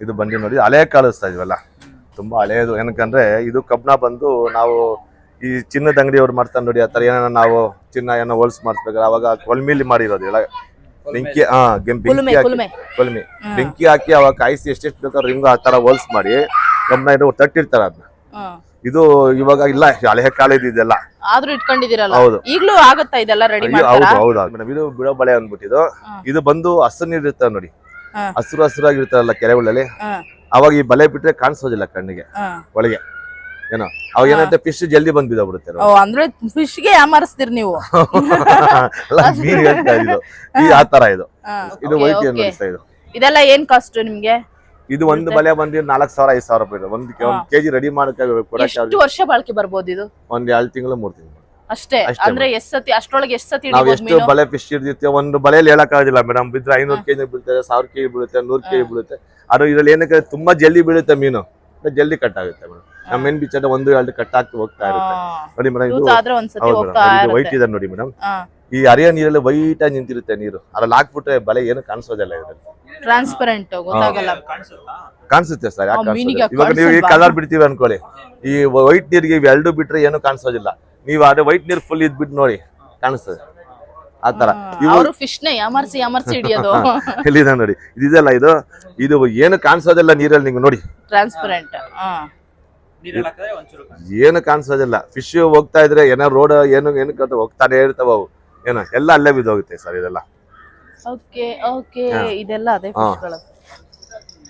ಇದು ಬಂದು ನೋಡಿ ಹಳೆ ಕಾಲದ ಸರ್ ಇವೆಲ್ಲ. ತುಂಬಾ ಹಳೆಯದು ಏನಕ್ಕಂದ್ರೆ ಇದು ಕಬ್ಬಣ ಬಂದು ನಾವು ಈ ಚಿನ್ನದ ಅಂಗಡಿಯವ್ರು ಮಾಡ್ತಾರೆ ನೋಡಿ ಆ ಥರ ಏನಾರ ನಾವು ಚಿನ್ನ ಏನೋ ಹೋಲ್ಸ್ ಮಾಡಿಸ್ಬೇಕಾದ್ರೆ ಅವಾಗ ಕೊಲ್ಮಿಲಿ ಮಾಡಿರೋದು ಎಲ್ಲ ಬೆಂಕಿ ಹಾ ಬೆಂಕಿ ಹಾಕಿ ಕುಲುಮೆ. ಬೆಂಕಿ ಹಾಕಿ ಅವಾಗ ಕಾಯಿಸಿ ಎಷ್ಟೆಷ್ಟು ಬೇಕಾದ್ರೆ ರಿಂಗ್ ಆ ತರ ಹೋಲ್ಸ್ ಮಾಡಿ ಕಬ್ಬಣ ಇದು ತಟ್ಟಿರ್ತಾರೆ ಅದನ್ನ. ಇದು ಇವಾಗ ಇಲ್ಲ ಹಳೆ ಕಾಲದ ಇದೆಲ್ಲ. ಆದ್ರೂ ಇಟ್ಕೊಂಡಿದಿರಲ್ಲ ಹೌದು. ಈಗಲೂ ಆಗುತ್ತಾ ಇದೆಲ್ಲ ರೆಡಿ ಮಾಡ್ತಾರೆ? ಹೌದು ಹೌದು ಮೇಡಮ್ ಇದು ಬಿಡೋ ಬಳೆ ಅಂದ್ಬಿಟ್ಟಿದ್ದು. ಇದು ಬಂದು ಹಸಿರು ನೀರು ಇರುತ್ತೆ ನೋಡಿ. ಹಾ. ಹಸಿರು ಹಸಿರಾಗಿರ್ತಾರಲ್ಲ ಕೆರೆಗಳಲ್ಲಿ. ಅವಾಗ ಈ ಬಲೆ ಬಿಟ್ರೆ ಕಾಣಿಸೋದಿಲ್ಲ ಕಣ್ಣಿಗೆ ಹಾ. ಒಳಗೆ. ಏನೋ? ಅವಾಗ ಏನಂತ ಫಿಶ್ ಜಲ್ದಿ ಬಂದ್ ಬಿದ್ದೋಗ್ಬಿಡುತ್ತೆ ಓ ಅಂದ್ರೆ ಫಿಶ್ಗೆ ಯಾಮಾರಿಸ್ತೀರಿ ನೀವು. ಅಲ್ಲ ಮೀನ್ ಹೇಳ್ತಾ ಇದು ಈ ಆ ತರ ಇದು. ಇದು ವೈಟ್. ಏನ್ ಇದು? ಇದೆಲ್ಲ ಏನ್ ಕಾಸ್ಟ್ ನಿಮ್ಗೆ? ಇದು ಒಂದು ಬಲೆ ಬಂದು ನಾಲ್ಕು ಸಾವಿರ ಐದು ಸಾವಿರ ರೂಪಾಯಿ ಒಂದು ಒಂದ್ ಕೆಜಿ ರೆಡಿ ಮಾಡಕ್ಕೆ ಎಷ್ಟು ವರ್ಷ ಬಾಳಿಕೆ ಬರ್ಬೋದು ಇದು? ಒಂದ್ ಎರಡು ತಿಂಗಳು ಮೂರು ತಿಂಗಳು ಅಷ್ಟೇ ಅಂದ್ರೆ ಎಷ್ಟ್ ಸತಿ ಅಷ್ಟ್ರೊಳಗೆ ಎಷ್ಟ್ ಸತಿ ನಾವ್ ಎಷ್ಟು ಬಲೆ ಫಿಶ್ ಹಿಡಿದಿರ್ತೀವಿ ಒಂದು ಬಲೆಯಲ್ಲಿ ಹೇಳಕ್ ಆಗೋದಿಲ್ಲ ಮೇಡಮ್ ಬಿದ್ರೆ ಐನೂರು ಕೆಜಿ ಬೀಳುತ್ತೆ ಸಾವಿರ ಕೆಜಿ ಬೀಳುತ್ತೆ ನೂರು ಕೆಜಿ ಬೀಳುತ್ತೆ ಅದು ಇದ್ರಲ್ಲಿ ಏನಕ್ಕೆ ತುಂಬಾ ಜಲ್ದಿ ಬೀಳುತ್ತೆ ಮೀನು. ಜಲ್ದಿ ಕಟ್ ಆಗುತ್ತೆ ಮೇಡಮ್. ನಮ್ಮ ಮೇನ್ ಬಿಚ್ಚದ ಒಂದು ಎರಡು ಕಟ್ ಆಗ್ತಾ ಹೋಗ್ತಾ ಇರುತ್ತೆ. ನೋಡಿ ಮೇಡಮ್ ಇದು ವೈಟ್ ಇದೆ ನೋಡಿ ಮೇಡಮ್. ಈ ಹರಿಯ ನೀರಲ್ಲಿ ವೈಟ್ ಆಗಿ ನಿಂತಿರುತ್ತೆ ನೀರು. ಅದ್ರಲ್ಲಿ ಹಾಕ್ಬಿಟ್ರೆ ಬಲೆ ಏನು ಕಾಣಿಸೋದಿಲ್ಲ ಇದ್ರಲ್ಲಿ. ಟ್ರಾನ್ಸ್ಪರೆಂಟ್ ಕಾಣಿಸುತ್ತಾ ಸರ್ ಇವಾಗ ನೀವು ಈ ಕಲರ್ ಬಿಡ್ತೀವಿ ಅನ್ಕೊಳ್ಳಿ. ಈ ವೈಟ್ ನೀರಿಗೆ ಇವೆರಡು ಬಿಟ್ರೆ ಏನು ಕಾಣಿಸೋದಿಲ್ಲ. ನೀವು ಅದೇ ವೈಟ್ ನೀರ್ ಫುಲ್ ಇದ್ಬಿಟ್ಟು ನೋಡಿ ಕಾಣಿಸ್ತದೆ. ಆ ತರ ಅವರು ಫಿಶ್ನ ಯಾಮರ್ಸಿ ಯಾಮರ್ಸಿ ಹಿಡಿಯೋದು. ಇಲ್ಲಿದೆ ನೋಡಿ. ಇದೆಲ್ಲ ಇದು ಇದು ಏನು ಕಾಣಿಸೋದಿಲ್ಲ ನೀರಲ್ಲಿ ನಿಂಗೆ ನೋಡಿ. ಟ್ರಾನ್ಸ್ಪರೆಂಟ್ ಏನು ಕಾಣಿಸೋದಿಲ್ಲ. ಫಿಶ್ ಹೋಗ್ತಾ ಇದ್ರೆ ಏನೋ ರೋಡ್ ಏನು ಏನು ಹೋಗ್ತಾನೆ ಇರ್ತಾವ ಅವು. ಏನೋ ಎಲ್ಲ ಅಲ್ಲೇ ಬಿದ್ದೋಗುತ್ತೆ ಸರ್ ಇದೆಲ್ಲ. ಓಕೆ ಓಕೆ ಇದೆಲ್ಲ ಅದೇ ಫಿಶ್ಗಳು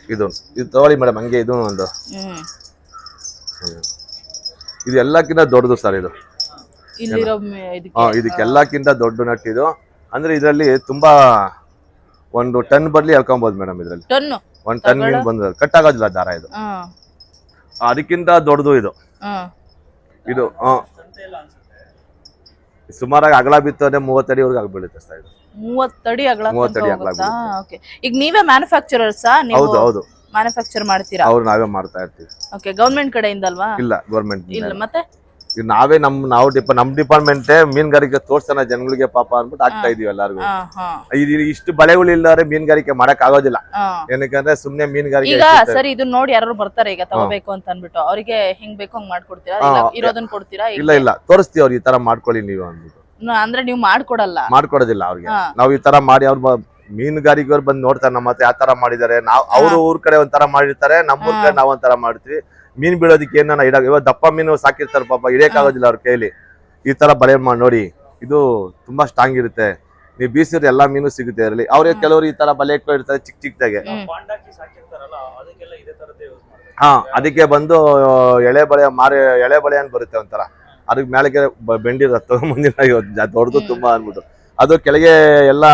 ಇದು ಇದು ತಗೊಳ್ಳಿ ಮೇಡಮ್ ಹಂಗೆ ಇದು ಒಂದು. ಹ್ಮ್. ಇದು ಎಲ್ಲಕ್ಕಿಂತ ದೊಡ್ಡದು ಸರ್ ಇದು. ಇಲ್ಲಿರೋ ಇದಕ್ಕೆಲ್ಲಕ್ಕಿಂತ ದೊಡ್ಡ ನಟ್ ಇದು. ಅಂದ್ರೆ ಇದರಲ್ಲಿ ತುಂಬಾ ಒಂದು ಟನ್ ಬರ್ಲಿ ಎಳ್ಕೊಬೋದು ಮೇಡಮ್ ಇದ್ರಲ್ಲಿ. ಟನ್ ಒಂದ್ ಟನ್ ಮೀನ್ ಬಂದ ಕಟ್ ಆಗೋದಿಲ್ಲ ದಾರ ಇದು. ಅದಕ್ಕಿಂತ ದೊಡ್ಡದು ಇದು. ಇದು ಸುಮಾರಾಗಿ ಅಗಲ ಬಿತ್ತು ಅಂದ್ರೆ ಮೂವತ್ತಡಿವರೆಗೂ ಆಗ್ಬೀಳುತ್ತೆ ಸರ್ ಇದು. ಮೂವತ್ತಡಿ ಅಗಲ ಮೂವತ್ತಡಿ ಅಗಲ ಓಕೆ ಈಗ ನೀವೇ ಮ್ಯಾನುಫ್ಯಾಕ್ಚರರ್ಸಾ ನೀವು ಹೌದು ಹೌದು. ಮ್ಯಾನುಫ್ಯಾಕ್ಚರ್ ಮಾಡ್ತೀರಾ? ಅವ್ರು ನಾವೇ ಮಾಡ್ತಾ ಇರ್ತೀವಿ. ಓಕೆ ಗೌರ್ಮೆಂಟ್ ಕಡೆಯಿಂದ ಅಲ್ವಾ ಇಲ್ಲ ಗವರ್ಮೆಂಟ್ ಇಲ್ಲ. ಮತ್ತೆ? ಈಗ ನಾವೇ ನಮ್ ನಾವು ಡಿಪ ನಮ್ ಡಿಪಾರ್ಟ್ಮೆಂಟೇ ಮೀನುಗಾರಿಕೆ ತೋರ್ಸೋಣ ಜನಗಳಿಗೆ ಪಾಪ ಅನ್ಬಿಟ್ಟು ಆಗ್ತಾ ಇದೀವಿ ಎಲ್ಲಾರ್ಗು. ಇದು ಇಷ್ಟು ಬಳೆಗಳು ಇಲ್ಲಾರೆ ಮೀನುಗಾರಿಕೆ ಮಾಡಕ್ ಆಗೋದಿಲ್ಲ ಏನಕ್ಕಂದ್ರೆ ಸುಮ್ನೆ ಮೀನುಗಾರಿಕೆ ಈಗ ಸರಿ ಇದನ್ನ ನೋಡಿ ಯಾರು ಬರ್ತಾರೆ ಈಗ ತಗೋಬೇಕು ಅಂತ ಅನ್ಬಿಟ್ಟು ಅವರಿಗೆ ಹಿಂಗ್ ಬೇಕು ಹಂಗ್ ಮಾಡ್ಕೊಡ್ತೀರಾ? ಇಲ್ಲ ಇರೋದನ್ನ ಕೊಡ್ತೀರಾ? ಇಲ್ಲ ಇಲ್ಲ. ತೋರಿಸ್ತೀವಿ ಅವ್ರು ಈ ತರ ಮಾಡ್ಕೊಳ್ಳಿ ನೀವು ಅಂದ್ಬಿಟ್ಟು. ಅಂದ್ರೆ ನೀವು ಮಾಡ್ಕೊಡಲ್ಲ. ಮಾಡ್ಕೊಡೋದಿಲ್ಲ ಅವ್ರಿಗೆ. ನಾವ್ ಈ ತರ ಮಾಡಿ ಅವ್ರು ಮೀನ್ಗಾರಿಕೆ ಮೀನುಗಾರಿಕೆಯವ್ರು ಬಂದು ನೋಡ್ತಾರೆ ನಮ್ಮ ಹತ್ರ ಯಾವ ತರ ಮಾಡಿದ್ದಾರೆ. ನಾವು ಅವ್ರ ಊರ್ ಕಡೆ ಒಂಥರ ಮಾಡಿರ್ತಾರೆ ನಮ್ಮ ಊರ್ ಕಡೆ ನಾವ್ ಒಂಥರ ಮಾಡ್ತೀವಿ. ಮೀನ್ ಬೀಳೋದಕ್ಕೆ ಏನಾನ ಇಡಾಗ ಇವಾಗ ದಪ್ಪ ಮೀನು ಸಾಕಿರ್ತಾರೆ ಪಾಪ ಆಗೋದಿಲ್ಲ ಅವ್ರ ಕೈಲಿ. ಈ ತರ ಬಲೆ ಮಾಡಿ ನೋಡಿ ಇದು ತುಂಬಾ ಸ್ಟ್ರಾಂಗ್ ಇರುತ್ತೆ. ನೀವು ಬೀಸಿದ್ರೆ ಎಲ್ಲಾ ಮೀನು ಸಿಗುತ್ತೆ ಅದರಲ್ಲಿ. ಅವ್ರಿಗೆ ಕೆಲವರು ಈ ತರ ಬಲೆ ಇಟ್ಕೊಂಡಿರ್ತಾರೆ ಚಿಕ್ಕ ಚಿಕ್ಕದಾಗೆ ಹ್ಮ್. ಪಾಂಡ್ ಹಾಕಿ ಸಾಕಿರ್ತಾರಲ್ಲ ಅದಕ್ಕೆಲ್ಲ ಇದೇ ತರದ್ದೇ ಯೂಸ್ ಮಾಡ್ತಾರೆ ಹಾ ಅದಕ್ಕೆ ಬಂದು ಎಳೆ ಬಳೆ ಮಾರಿ ಎಳೆ ಬಳೆ ಅಂತ ಬರುತ್ತೆ ಒಂಥರ. ಅದಕ್ಕೆ ಮೇಲೆಗೆ ತಗೊಂಡ್ ಬೆಂಡಿರುತ್ತೆ ಮುಂದಿನ ದೊಡ್ಡದು ತುಂಬಾ ಅಂದ್ಬಿಟ್ಟು. ಅದು ಕೆಳಗೆ ಎಲ್ಲ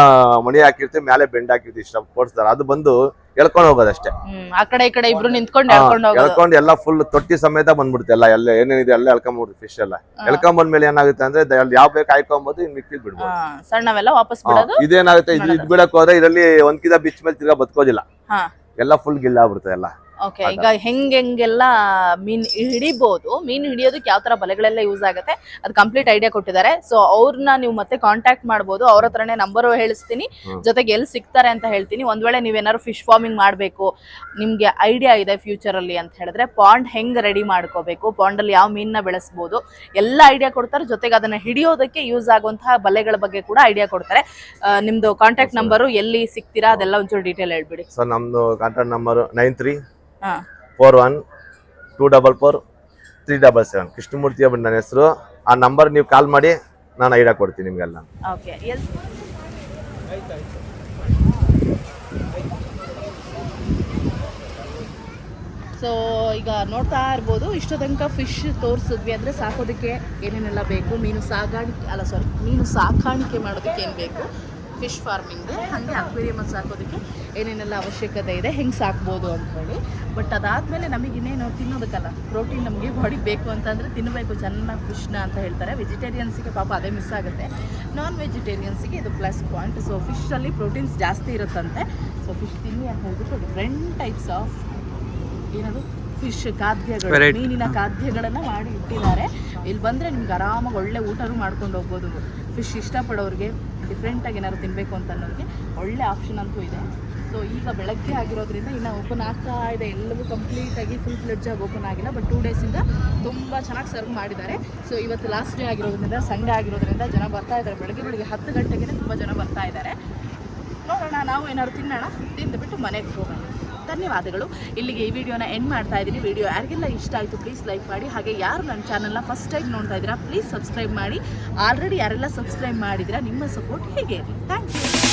ಮಣಿ ಹಾಕಿರ್ತೀವಿ ಮೇಲೆ ಬೆಂಡ್ ಹಾಕಿರ್ತೀವಿ ಇಷ್ಟ ಕೊಡ್ಸ್ತಾರೆ. ಅದು ಬಂದು ಎಳ್ಕೊಂಡು ಹೋಗೋದಷ್ಟೇ. ಅಷ್ಟೇ ಆ ಕಡೆ ಈ ಕಡೆ ಇಬ್ರು ನಿಂತ್ಕೊಂಡು ಹೋಗೋದು. ಎಳ್ಕೊಂಡು ಎಲ್ಲ ಫುಲ್ ತೊಟ್ಟಿ ಸಮೇತ ಬಂದ್ಬಿಡುತ್ತೆ ಎಲ್ಲ ಎಲ್ಲ ಏನೇನಿದೆ ಎಲ್ಲ ಎಳ್ಕೊಂಡ್ಬಿಡುತ್ತೆ ಫಿಶ್ ಎಲ್ಲ. ಎಳ್ಕೊಂಡ್ ಬಂದ್ಮೇಲೆ ಏನಾಗುತ್ತೆ ಅಂದ್ರೆ ಯಾವ ಬೇಕು ಹಾಯ್ಕೊಂಬೋದು ಇನ್ ಮಿಕ್ಕಿದ್ ಬಿಡ್ಬೋದು. ಸಣ್ಣವೆಲ್ಲ ವಾಪಸ್ ಬಿಡೋದು ಇದೇನಾಗುತ್ತೆ ಇದು ಇದ್ ಬಿಡಕ್ ಹೋದ್ರೆ ಇದರಲ್ಲಿ ಒಂದ್ಕಿದ ಬಿಚ್ ಮೇಲೆ ತಿರ್ಗಾ ಬದುಕೋದಿಲ್ಲ. ಎಲ್ಲ ಫುಲ್ ಗಿಲ್ಲಾಗ್ಬಿಡುತ್ತೆ ಎಲ್ಲ. ಓಕೆ ಈಗ ಹೆಂಗ್ ಹೆಂಗೆಲ್ಲ ಮೀನ್ ಹಿಡಿಬಹುದು ಮೀನ್ ಹಿಡಿಯೋದಕ್ಕೆ ಯಾವ ತರ ಬಲೆಗಳೆಲ್ಲ ಯೂಸ್ ಆಗುತ್ತೆ ಅದು ಕಂಪ್ಲೀಟ್ ಐಡಿಯಾ ಕೊಟ್ಟಿದ್ದಾರೆ. ಸೊ ಅವ್ರನ್ನ ನೀವು ಮತ್ತೆ ಕಾಂಟ್ಯಾಕ್ಟ್ ಮಾಡಬಹುದು ಅವ್ರ ಹತ್ರನೇ ನಂಬರ್ ಹೇಳಿಸ್ತೀನಿ. ಜೊತೆಗೆ ಎಲ್ಲಿ ಸಿಗ್ತಾರೆ ಅಂತ ಹೇಳ್ತೀನಿ. ಒಂದ್ ವೇಳೆ ನೀವೇನಾದ್ರು ಫಿಶ್ ಫಾರ್ಮಿಂಗ್ ಮಾಡಬೇಕು ನಿಮ್ಗೆ ಐಡಿಯಾ ಇದೆ ಫ್ಯೂಚರ್ ಅಲ್ಲಿ ಅಂತ ಹೇಳಿದ್ರೆ ಪಾಂಡ್ ಹೆಂಗ್ ರೆಡಿ ಮಾಡ್ಕೋಬೇಕು ಪಾಂಡ್ ಅಲ್ಲಿ ಯಾವ ಮೀನ್ನ ಬೆಳೆಸಬಹುದು ಎಲ್ಲ ಐಡಿಯಾ ಕೊಡ್ತಾರೆ. ಜೊತೆಗೆ ಅದನ್ನ ಹಿಡಿಯೋದಕ್ಕೆ ಯೂಸ್ ಆಗುವಂತಹ ಬಲೆಗಳ ಬಗ್ಗೆ ಕೂಡ ಐಡಿಯಾ ಕೊಡ್ತಾರೆ. ನಿಮ್ದು ಕಾಂಟ್ಯಾಕ್ಟ್ ನಂಬರ್ ಎಲ್ಲಿ ಸಿಗ್ತೀರಾ ಅದೆಲ್ಲ ಒಂಚೂರು ಡೀಟೇಲ್ ಹೇಳ್ಬಿಡಿ. ಸರ್ ನಮ್ದು contact number nine three four one two double four three double seven Krishnamurthy ಅಂದ್ಬಿಟ್ಟು ನನ್ನ ಹೆಸರು. ಆ ನಂಬರ್ ನೀವು ಕಾಲ್ ಮಾಡಿ ನಾನು ಐಡಿಯಾ ಕೊಡ್ತೀನಿ ನಿಮಗೆಲ್ಲ. ಸೊ ಈಗ ನೋಡ್ತಾ ಇರ್ಬೋದು ಇಷ್ಟು ತನಕ ಫಿಶ್ ತೋರಿಸಿದ್ವಿ ಅಂದರೆ ಸಾಕೋದಕ್ಕೆ ಏನೇನೆಲ್ಲ ಬೇಕು? ಮೀನು ಸಾಗಾಣಿಕೆ ಅಲ್ಲ ಸಾರಿ ಮೀನು ಸಾಕಾಣಿಕೆ ಮಾಡೋದಕ್ಕೆ ಏನು ಬೇಕು? Fish farming. ಹಾಗೆ ಅಕ್ವೇರಿಯಮಲ್ಲಿ ಸಾಕೋದಕ್ಕೆ ಏನೇನೆಲ್ಲ ಅವಶ್ಯಕತೆ ಇದೆ, ಹೆಂಗೆ ಸಾಕ್ಬೋದು ಹೇಳಿ. ಬಟ್ ಅದಾದಮೇಲೆ ನಮಗೆ ಇನ್ನೇನು ತಿನ್ನೋದಕ್ಕಲ್ಲ, ಪ್ರೋಟೀನ್ ನಮಗೆ ಬಾಡಿಗೆ ಬೇಕು ಅಂತಂದರೆ ತಿನ್ನಬೇಕು, ಚೆನ್ನಾಗಿ ಫಿಶ್ನ ಅಂತ ಹೇಳ್ತಾರೆ. ವೆಜಿಟೇರಿಯನ್ಸಿಗೆ ಪಾಪ ಅದೇ ಮಿಸ್ ಆಗುತ್ತೆ. ನಾನ್ ವೆಜಿಟೇರಿಯನ್ಸಿಗೆ ಇದು ಪ್ಲಸ್ ಪಾಯಿಂಟ್ ಸೊ ಫಿಶಲ್ಲಿ ಪ್ರೋಟೀನ್ಸ್ ಜಾಸ್ತಿ ಇರುತ್ತಂತೆ. ಸೊ ಫಿಶ್ ತಿನ್ನಿ ಅಂತ ಹೇಳ್ಬಿಟ್ಟು ಡಿಫ್ರೆಂಟ್ ಟೈಪ್ಸ್ ಆಫ್ ಏನದು ಫಿಶ್ ಖಾದ್ಯಗಳು ಮೀನಿನ ಖಾದ್ಯಗಳನ್ನು ಮಾಡಿ ಇಟ್ಟಿದ್ದಾರೆ. ಇಲ್ಲಿ ಬಂದರೆ ನಿಮ್ಗೆ ಆರಾಮಾಗಿ ಒಳ್ಳೆ ಊಟನೂ ಮಾಡ್ಕೊಂಡು ಹೋಗ್ಬೋದು. ಫಿಶ್ ಇಷ್ಟಪಡೋರಿಗೆ ಡಿಫ್ರೆಂಟಾಗಿ ಏನಾದ್ರು ತಿನ್ನಬೇಕು ಅಂತ ಅನ್ನೋರಿಗೆ ಒಳ್ಳೆ ಆಪ್ಷನ್ ಅಂತೂ ಇದೆ. ಸೊ ಈಗ ಬೆಳಗ್ಗೆ ಆಗಿರೋದ್ರಿಂದ ಇನ್ನು ಓಪನ್ ಆಗ್ತಾ ಇದೆ. ಎಲ್ಲವೂ ಕಂಪ್ಲೀಟಾಗಿ ಫುಲ್ ಫ್ಲೆಡ್ಜ್ ಆಗಿ ಓಪನ್ ಆಗಿಲ್ಲ. ಬಟ್ ಟೂ ಡೇಸಿಂದ ತುಂಬ ಚೆನ್ನಾಗಿ ಸರ್ವ್ ಮಾಡಿದ್ದಾರೆ. ಸೊ ಇವತ್ತು ಲಾಸ್ಟ್ ಡೇ ಆಗಿರೋದ್ರಿಂದ ಸಂಡೆ ಆಗಿರೋದ್ರಿಂದ ಜನ ಬರ್ತಾ ಇದ್ದಾರೆ. ಬೆಳಗ್ಗೆ ಬೆಳಗ್ಗೆ ಹತ್ತು ಗಂಟೆಗೆ ತುಂಬ ಜನ ಬರ್ತಾ ಇದ್ದಾರೆ. ನೋಡೋಣ ನಾವು ಏನಾದ್ರು ತಿನ್ನೋಣ. ತಿಂದುಬಿಟ್ಟು ಮನೆಗೆ ಹೋಗೋಣ. ಧನ್ಯವಾದಗಳು. ಇಲ್ಲಿಗೆ ಈ ವಿಡಿಯೋನ ಎಂಡ್ ಮಾಡ್ತಾ ಇದ್ದೀನಿ. ವಿಡಿಯೋ ಯಾರಿಗೆಲ್ಲ ಇಷ್ಟ ಆಯಿತು ಪ್ಲೀಸ್ ಲೈಕ್ ಮಾಡಿ. ಹಾಗೆ ಯಾರು ನನ್ನ ಚಾನಲ್ನ ಫಸ್ಟ್ ಟೈಮ್ ನೋಡ್ತಾ ಇದ್ದೀರಾ ಪ್ಲೀಸ್ ಸಬ್ಸ್ಕ್ರೈಬ್ ಮಾಡಿ. ಆಲ್ರೆಡಿ ಯಾರೆಲ್ಲ ಸಬ್ಸ್ಕ್ರೈಬ್ ಮಾಡಿದ್ದೀರಾ, ನಿಮ್ಮ ಸಪೋರ್ಟ್ ಹೇಗೆ ಇರಲಿ. Thank you